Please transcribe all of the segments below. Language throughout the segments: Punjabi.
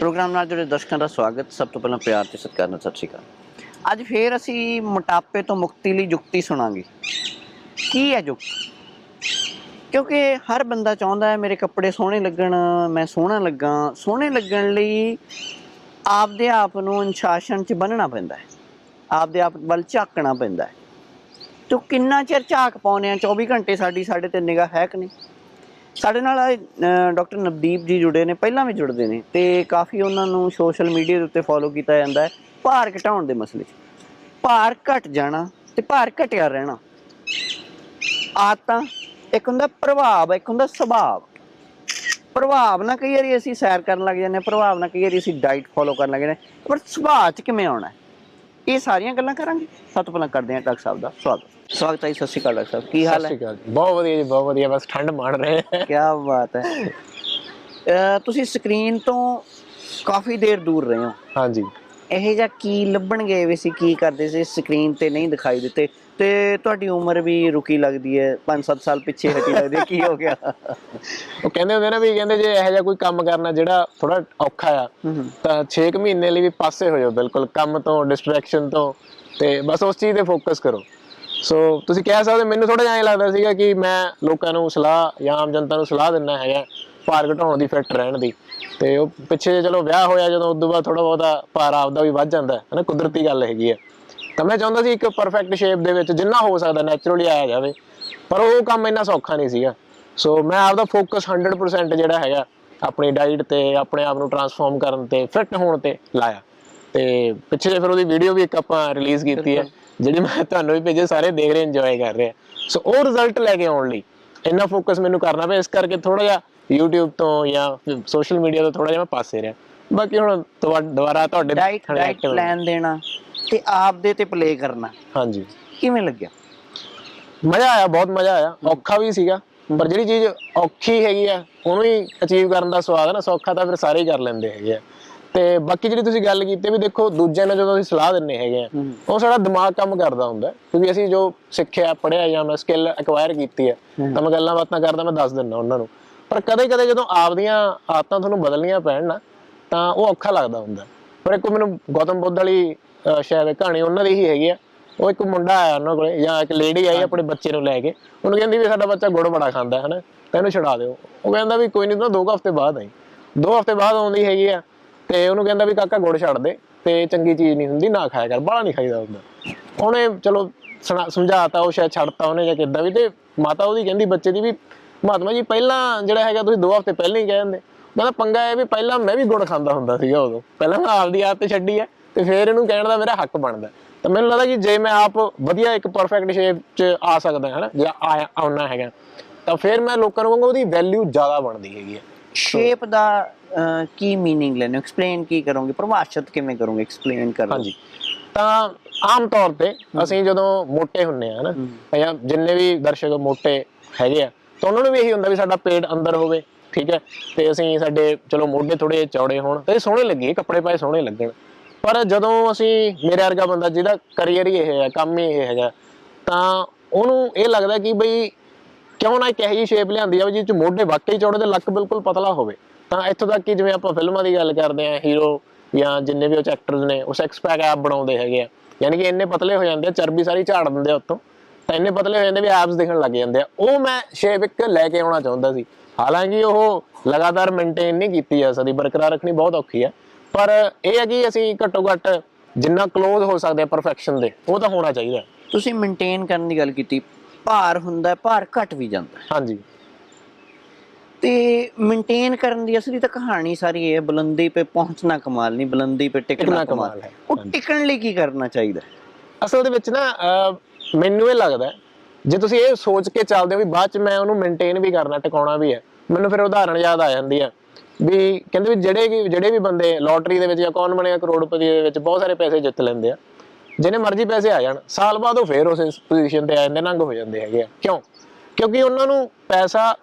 ਪ੍ਰੋਗਰਾਮ ਨਾਲ ਜੁੜੇ ਦਰਸ਼ਕਾਂ ਦਾ ਸਵਾਗਤ ਸਭ ਤੋਂ ਪਹਿਲਾਂ ਪਿਆਰ ਤੇ ਸਤਿਕਾਰ ਨਾਲ ਸਤਿ ਸ਼੍ਰੀ ਅਕਾਲ ਅੱਜ ਫੇਰ ਅਸੀਂ ਮੋਟਾਪੇ ਤੋਂ ਮੁਕਤੀ ਲਈ ਯੁਕਤੀ ਸੁਣਾਂਗੇ ਕੀ ਹੈ ਯੁਕਤੀ ਕਿਉਂਕਿ ਹਰ ਬੰਦਾ ਚਾਹੁੰਦਾ ਹੈ ਮੇਰੇ ਕੱਪੜੇ ਸੋਹਣੇ ਲੱਗਣ ਮੈਂ ਸੋਹਣਾ ਲੱਗਾਂ ਸੋਹਣੇ ਲੱਗਣ ਲਈ ਆਪਦੇ ਆਪ ਨੂੰ ਅਨੁਸ਼ਾਸਨ 'ਚ ਬੰਨਣਾ ਪੈਂਦਾ ਹੈ ਆਪਦੇ ਆਪ ਵੱਲ ਝਾਕਣਾ ਪੈਂਦਾ ਹੈ ਤੋ ਕਿੰਨਾ ਚਿਰ ਝਾਕ ਪਾਉਨੇ ਆ 24 ਘੰਟੇ ਸਾਡੀ ਸਾਡੇ ਤੇ ਨਿਗਾਹ ਹੈ ਕਿ ਨਹੀਂ ਸਾਡੇ ਨਾਲ ਡਾਕਟਰ ਨਵਦੀਪ ਜੀ ਜੁੜੇ ਨੇ ਪਹਿਲਾਂ ਵੀ ਜੁੜਦੇ ਨੇ ਤੇ ਕਾਫੀ ਉਹਨਾਂ ਨੂੰ ਸੋਸ਼ਲ ਮੀਡੀਆ ਦੇ ਉੱਤੇ ਫੋਲੋ ਕੀਤਾ ਜਾਂਦਾ ਹੈ ਭਾਰ ਘਟਾਉਣ ਦੇ ਮਸਲੇ 'ਚ ਭਾਰ ਘਟ ਜਾਣਾ ਤੇ ਭਾਰ ਘਟਿਆ ਰਹਿਣਾ ਤਾਂ ਇੱਕ ਹੁੰਦਾ ਪ੍ਰਭਾਵ ਇੱਕ ਹੁੰਦਾ ਸੁਭਾਅ ਪ੍ਰਭਾਵ ਨਾਲ ਕਈ ਵਾਰੀ ਅਸੀਂ ਸੈਰ ਕਰਨ ਲੱਗ ਜਾਂਦੇ ਆ ਪ੍ਰਭਾਵ ਨਾਲ ਕਈ ਵਾਰੀ ਅਸੀਂ ਡਾਈਟ ਫੋਲੋ ਕਰਨ ਲੱਗ ਜਾਂਦੇ ਪਰ ਸੁਭਾਅ 'ਚ ਕਿਵੇਂ ਆਉਣਾ ਇਹ ਸਾਰੀਆਂ ਗੱਲਾਂ ਕਰਾਂਗੇ ਸਭ ਕਰਦੇ ਹਾਂ ਡਾਕਟਰ ਸਾਹਿਬ ਦਾ ਸਵਾਗਤ ਸਵਾਗਤ ਹੈ ਸਸੀ ਸਤਿ ਸ਼੍ਰੀ ਅਕਾਲ ਡਾਕਟਰ ਸਾਹਿਬ ਕੀ ਹਾਲ ਹੈ ਬਹੁਤ ਵਧੀਆ ਜੀ ਬਹੁਤ ਵਧੀਆ ਬਸ ਠੰਡ ਮਾਣ ਰਹੇ ਹੈ ਕੀ ਬਾਤ ਹੈ ਤੁਸੀਂ ਸਕਰੀਨ ਤੋਂ ਕਾਫੀ ਦੇਰ ਦੂਰ ਰਹੇ ਹੋ ਹਾਂਜੀ ਇਹ ਜਾਂ ਕੀ ਲੱਭਣ ਗਏ ਵੇ ਸੀ ਕੀ ਕਰਦੇ ਸੀ ਸਕਰੀਨ ਤੇ ਨਹੀਂ ਦਿਖਾਈ ਦਿੱਤੇ ਤੇ ਤੁਹਾਡੀ ਉਮਰ ਵੀ ਰੁਕੀ ਲੱਗਦੀ ਹੈ 5-7 ਸਾਲ ਪਿੱਛੇ ਹਟੀ ਲੱਗਦੀ ਹੈ ਕੀ ਹੋ ਗਿਆ ਉਹ ਕਹਿੰਦੇ ਹੁੰਦੇ ਨਾ ਵੀ ਕਹਿੰਦੇ ਜੇ ਇਹੋ ਜਿਹਾ ਕੋਈ ਕੰਮ ਕਰਨਾ ਜਿਹੜਾ ਥੋੜਾ ਔਖਾ ਆ ਤਾਂ 6 ਮਹੀਨੇ ਲਈ ਵੀ ਪਾਸੇ ਹੋ ਜਾਓ ਬਿਲਕੁਲ ਕੰਮ ਤੋਂ ਡਿਸਟਰੈਕਸ਼ਨ ਤੋਂ ਤੇ ਬਸ ਉਸ ਚੀਜ਼ ਤੇ ਫੋਕਸ ਕਰੋ ਸੋ ਤੁਸੀਂ ਕਹਿ ਸਕਦੇ ਮੈਨੂੰ ਥੋੜਾ ਜਿਹਾ ਲੱਗਦਾ ਸੀਗਾ ਕਿ ਮੈਂ ਲੋਕਾਂ ਨੂੰ ਸਲਾਹ ਜਾਂ ਆਮ ਜਨਤਾ ਨੂੰ ਸਲਾਹ ਦਿੰਨਾ ਹੈਗਾ ਭਾਰ ਘਟਾਉਣ ਦੀ ਫਿੱਟ ਰਹਿਣ ਦੀ ਤੇ ਉਹ ਪਿੱਛੇ ਚਲੋ ਵਿਆਹ ਹੋਇਆ ਜਦੋਂ ਤੋਂ ਬਾਅਦ ਥੋੜਾ ਬਹੁਤਾ ਭਾਰ ਆਪਦਾ ਵੀ ਵੱਧ ਜਾਂਦਾ ਹੈ ਨਾ ਕੁਦਰਤੀ ਗੱਲ ਹੈਗੀ ਹੈ ਤਾਂ ਮੈਂ ਚਾਹੁੰਦਾ ਸੀ ਇੱਕ ਪਰਫੈਕਟ ਸ਼ੇਪ ਦੇ ਵਿੱਚ ਜਿੰਨਾ ਹੋ ਸਕਦਾ ਨੇਚਰਲੀ ਆਇਆ ਜਾਵੇ ਪਰ ਉਹ ਕੰਮ ਇੰਨਾ ਸੌਖਾ ਨਹੀਂ ਸੀਗਾ ਸੋ ਮੈਂ ਆਪਦਾ ਫੋਕਸ 100% ਜਿਹੜਾ ਹੈਗਾ ਆਪਣੀ ਡਾਈਟ ਤੇ ਆਪਣੇ ਆਪ ਨੂੰ ਟਰਾਂਸਫਾਰਮ ਕਰਨ ਤੇ ਫਿੱਟ ਹੋਣ ਤੇ ਲਾਇਆ ਤੇ ਪਿੱਛੇ ਜੇ ਫਿਰ ਉਹਦੀ ਵੀਡੀਓ ਵੀ ਇੱਕ ਆਪਾਂ ਰਿਲੀਜ਼ ਕੀਤੀ ਹੈ ਜਿਹੜੇ ਮੈਂ ਤੁਹਾਨੂੰ ਵੀ ਭੇਜੇ ਸਾਰੇ ਦੇਖ ਰਹੇ ਇੰਜੋਏ ਕਰ ਰਹੇ ਸੋ ਉਹ ਰਿਜ਼ਲਟ ਲੈ ਕੇ ਆਉਣ ਲਈ ਇੰਨਾ ਫੋਕਸ ਮੈਨੂੰ ਕਰਨਾ ਪਿਆ ਇਸ ਕਰਕੇ ਥੋੜਾ ਜਿਹਾ YouTube ਤੋਂ ਜਾਂ ਸੋਸ਼ਲ ਮੀਡੀਆ ਤੋਂ ਥੋੜਾ ਜਿਹਾ ਮੈਂ ਪਾਸੇ ਰਿਹਾ ਬਾਕੀ ਹੁਣ ਦੁਬਾਰਾ ਤੁਹਾਡੇ ਡਾਈਟ ਡਾਈਟ ਪਲਾਨ ਦੇਣਾ ਤੇ ਆਪ ਦੇ ਤੇ ਪਲੇ ਕਰਨਾ ਹਾਂਜੀ ਕਿਵੇਂ ਲੱਗਿਆ ਮਜ਼ਾ ਆਇਆ ਬਹੁਤ ਮਜ਼ਾ ਆਇਆ ਔਖਾ ਵੀ ਸੀਗਾ ਪਰ ਜਿਹੜੀ ਚੀਜ਼ ਔਖੀ ਹੈਗੀ ਆ ਉਹਨੂੰ ਹੀ ਅਚੀਵ ਕਰਨ ਦਾ ਸਵਾਦ ਹੈ ਨਾ ਸੌਖਾ ਤਾਂ ਫਿਰ ਸਾਰੇ ਹੀ ਕਰ ਲੈਂਦੇ ਹੈਗੇ ਆ ਤੇ ਬਾਕੀ ਜਿਹੜੀ ਤੁਸੀਂ ਗੱਲ ਕੀਤੀ ਵੀ ਦੇਖੋ ਦੂਜਿਆਂ ਨਾਲ ਜਦੋਂ ਅਸੀਂ ਸਲਾਹ ਦਿੰਨੇ ਹੈਗੇ ਆ ਉਹ ਸਾਡਾ ਦਿਮਾਗ ਕੰਮ ਕਰਦਾ ਹੁੰਦਾ ਕਿਉਂਕਿ ਅਸੀਂ ਜੋ ਸਿੱਖਿਆ ਪੜਿਆ ਜਾਂ ਮੈਂ ਸਕਿੱਲ ਐਕਵਾਇਰ ਕੀਤੀ ਹੈ ਤਾਂ ਮੈਂ ਗੱਲਾਂ ਬਾਤਾਂ ਕਰਦਾ ਮੈਂ ਦੱਸ ਦਿੰਦਾ ਉਹਨਾਂ ਨੂੰ ਪਰ ਕਦੇ-ਕਦੇ ਜਦੋਂ ਆਪਦੀਆਂ ਆਦਤਾਂ ਤੁਹਾਨੂੰ ਬਦਲਣੀਆਂ ਪੈਣ ਨਾ ਤਾਂ ਉਹ ਔਖਾ ਲੱਗਦਾ ਹੁੰਦਾ ਪਰ ਇੱਕ ਮੈਨੂੰ ਗੌਤਮ ਬੁੱਧ ਵਾਲੀ ਸ਼ਾਇਦ ਕਹਾਣੀ ਉਹਨਾਂ ਦੀ ਹੀ ਹੈਗੀ ਆ ਉਹ ਇੱਕ ਮੁੰਡਾ ਆਇਆ ਉਹਨਾਂ ਕੋਲੇ ਜਾਂ ਇੱਕ ਲੇਡੀ ਆਈ ਆਪਣੇ ਬੱਚੇ ਨੂੰ ਲੈ ਕੇ ਉਹਨੂੰ ਕਹਿੰਦੀ ਵੀ ਸਾਡਾ ਬੱਚਾ ਗੁੜ ਬੜਾ ਖਾਂਦਾ ਹੈ ਹਨਾ ਤੈਨੂੰ ਛਡਾ ਦਿਓ ਉਹ ਕਹਿੰਦਾ ਵੀ ਕੋਈ ਨਹੀਂ ਤੂੰ ਦੋ ਹਫ਼ਤੇ ਬਾਅਦ ਆਈ ਦੋ ਹਫ਼ਤੇ ਬਾਅਦ ਆਉਂਦੀ ਹੈਗੀ ਆ ਤੇ ਉਹਨੂੰ ਕਹਿੰਦਾ ਵੀ ਕਾਕਾ ਗੁੜ ਛੱਡ ਦੇ ਤੇ ਚੰਗੀ ਚੀਜ਼ ਨਹੀਂ ਹੁੰਦੀ ਨਾ ਖਾਇਆ ਕਰ ਬਾਲਾ ਨਹੀਂ ਖਾਈਦਾ ਹੁੰਦਾ ਉਹਨੇ ਚਲੋ ਸਮਝਾਤਾ ਉਹ ਸ਼ਾਇਦ ਛੱਡਤਾ ਉਹਨੇ ਜਾਂ ਕਿੱਦਾਂ ਵੀ ਤੇ ਮਾਤਾ ਉਹਦੀ ਕਹਿੰਦੀ ਬੱਚੇ ਦੀ ਵੀ ਮਹਾਤਮਾ ਜੀ ਪਹਿਲਾਂ ਜਿਹੜਾ ਹੈਗਾ ਤੁਸੀਂ 2 ਹਫ਼ਤੇ ਪਹਿਲਾਂ ਹੀ ਕਹਿ ਦਿੰਦੇ ਮੈਂ ਪੰਗਾ ਇਹ ਵੀ ਪਹਿਲਾਂ ਮੈਂ ਵੀ ਗੁੜ ਖਾਂਦਾ ਹੁੰਦਾ ਸੀਗਾ ਉਦੋਂ ਪਹਿਲਾਂ ਮੈਂ ਆਪਦੀ ਆਦਤ ਛੱਡੀ ਹੈ ਤੇ ਫਿਰ ਇਹਨੂੰ ਕਹਿਣ ਦਾ ਮੇਰਾ ਹੱਕ ਬਣਦਾ ਤਾਂ ਮੈਨੂੰ ਲੱਗਦਾ ਕਿ ਜੇ ਮੈਂ ਆਪ ਵਧੀਆ ਇੱਕ ਪਰਫੈਕਟ ਸ਼ੇਪ 'ਚ ਆ ਸਕਦਾ ਹਾਂ ਨਾ ਜਾਂ ਆਉਣਾ ਹੈਗਾ ਤਾਂ ਫਿਰ ਮੈਂ ਲੋਕਾਂ ਨੂੰ ਕਹਾਂਗਾ ਉਹਦੀ ਵੈਲਿਊ ਜ਼ਿਆਦਾ ਬਣਦੀ ਹੈਗੀ ਹੈ ਸ਼ੇਪ ਦਾ ਕੀ मीनिंग ਲੈਣੇ ਐਕਸਪਲੇਨ ਕੀ ਕਰੋਗੇ ਪ੍ਰਭਾਸ਼ਿਤ ਕਿਵੇਂ ਕਰੋਗੇ ਐਕਸਪਲੇਨ ਕਰੋ ਹਾਂਜੀ ਤਾਂ ਆਮ ਤੌਰ ਤੇ ਅਸੀਂ ਜਦੋਂ ਮੋਟੇ ਹੁੰਨੇ ਆ ਨਾ ਜਾਂ ਜਿੰਨੇ ਵੀ ਦਰਸ਼ਕ ਮੋਟੇ ਹੈਗੇ ਆ ਤਾਂ ਉਹਨਾਂ ਨੂੰ ਵੀ ਇਹੀ ਹੁੰਦਾ ਵੀ ਸਾਡਾ ਪੇਟ ਅੰਦਰ ਹੋਵੇ ਠੀਕ ਹੈ ਤੇ ਅਸੀਂ ਸਾਡੇ ਚਲੋ ਮੋਢੇ ਥੋੜੇ ਚੌੜੇ ਹੋਣ ਤੇ ਸੋਹਣੇ ਲੱਗੇ ਕੱਪੜੇ ਪਾਏ ਸੋਹਣੇ ਲੱਗਣ ਪਰ ਜਦੋਂ ਅਸੀਂ ਮੇਰੇ ਵਰਗਾ ਬੰਦਾ ਜਿਹਦਾ ਕਰੀਅਰ ਹੀ ਇਹ ਹੈ ਕੰਮ ਹੀ ਇਹ ਹੈਗਾ ਤਾਂ ਉਹਨੂੰ ਇਹ ਲੱਗਦਾ ਕਿ ਬਈ ਕਿਉਂ ਨਾ ਇੱਕ ਇਹੋ ਜਿਹੀ ਸ਼ੇਪ ਲਿਆਂਦੀ ਜਾਵੇ ਜਿਹਦੇ ਚ ਮੋਢੇ ਵਾਕਈ ਚੌੜੇ ਤੇ ਲੱਕ ਬਿਲਕੁਲ ਪਤਲਾ ਹੋਵੇ ਤਾਂ ਇੱਥੋਂ ਤੱਕ ਕਿ ਜਿਵੇਂ ਆਪਾਂ ਫਿਲਮਾਂ ਦੀ ਗੱਲ ਕਰਦੇ ਆ ਹੀਰੋ ਜਾਂ ਜਿੰਨੇ ਵੀ ਉਹ ਐਕਟਰਸ ਨੇ ਉਹ ਸੈਕਸ ਪੈਕ ਐਪ ਬਣਾਉਂਦੇ ਹੈਗੇ ਆ ਯਾਨੀ ਕਿ ਇੰਨੇ ਪਤਲੇ ਹੋ ਜਾਂਦੇ ਆ ਚਰਬੀ ਸਾਰੀ ਝਾੜ ਦਿੰਦੇ ਆ ਉੱਤੋਂ ਤਾਂ ਇੰਨੇ ਪਤਲੇ ਹੋ ਜਾਂਦੇ ਵੀ ਐਪਸ ਦਿਖਣ ਲੱਗ ਜਾਂਦੇ ਆ ਉਹ ਮੈਂ ਸ਼ੇਪ ਇੱਕ ਲੈ ਕੇ ਆਉਣਾ ਚਾਹੁੰਦਾ ਸੀ ਹਾਲਾਂਕਿ ਉਹ ਲਗਾਤਾਰ ਮੇਨਟੇਨ ਨਹੀਂ ਕੀਤੀ ਜਾ ਸਕਦੀ ਬਰਕਰਾਰ ਰੱਖਣੀ ਬਹੁਤ ਔਖੀ ਆ ਪਰ ਇਹ ਹੈ ਕਿ ਅਸੀਂ ਘੱਟੋ ਘੱਟ ਜਿੰਨਾ ক্লোਜ਼ ਹੋ ਸਕਦੇ ਆ ਪਰਫੈਕਸ਼ਨ ਦੇ ਉਹ ਤਾਂ ਹੋਣਾ ਚਾਹੀਦਾ ਤੁਸੀਂ ਮੇਨਟੇਨ ਕਰਨ ਦੀ ਗੱਲ ਕੀਤੀ ਭਾਰ ਹੁੰਦਾ ਭਾਰ ਘਟ ਵੀ ਜਾਂਦਾ ਹਾਂਜੀ ਤੇ ਮੇਨਟੇਨ ਕਰਨ ਦੀ ਅਸਲੀ ਤਾਂ ਕਹਾਣੀ ਸਾਰੀ ਇਹ ਹੈ ਬੁਲੰਦੀ 'ਤੇ ਪਹੁੰਚਣਾ ਕਮਾਲ ਨਹੀਂ ਬੁਲੰਦੀ 'ਤੇ ਟਿਕਣਾ ਕਮਾਲ ਹੈ ਉਹ ਟਿਕਣ ਲਈ ਕੀ ਕਰਨਾ ਚਾਹੀਦਾ ਅਸਲ ਦੇ ਵਿੱਚ ਨਾ ਮੈਨੂੰ ਇਹ ਲੱਗਦਾ ਜੇ ਤੁਸੀਂ ਇਹ ਸੋਚ ਕੇ ਚੱਲਦੇ ਹੋ ਵੀ ਬਾਅਦ 'ਚ ਮੈਂ ਉਹਨੂੰ ਮੇਨਟੇਨ ਵੀ ਕਰਨਾ ਟਿਕਾਉਣਾ ਵੀ ਹੈ ਮੈਨੂੰ ਫਿਰ ਉਦਾਹਰਣ ਯਾਦ ਆ ਜਾਂਦੀ ਹੈ ਵੀ ਕਹਿੰਦੇ ਵੀ ਜਿਹੜੇ ਵੀ ਜਿਹੜੇ ਵੀ ਬੰਦੇ ਲੋਟਰੀ ਦੇ ਵਿੱਚ ਜਾਂ ਕੌਣ ਬਣੇਗਾ ਕਰੋੜਪਤੀ ਦੇ ਵਿੱਚ ਬਹੁਤ ਸਾਰੇ ਪੈਸੇ ਜਿੱਤ ਲੈਂਦੇ ਆ ਜਿਹਨੇ ਮਰਜ਼ੀ ਪੈਸੇ ਆ ਜਾਣ ਸਾਲ ਬਾਅਦ ਉਹ ਫੇਰ ਉਸ ਪੋਜੀਸ਼ਨ ਤੇ ਆ ਜਾਂਦੇ ਨੰਗ ਹੋ ਜਾਂਦੇ ਹੈਗੇ ਆ ਕਿਉਂ ਕਿਉਂਕਿ ਉਹਨਾਂ ਨੂੰ ਪੈਸਾ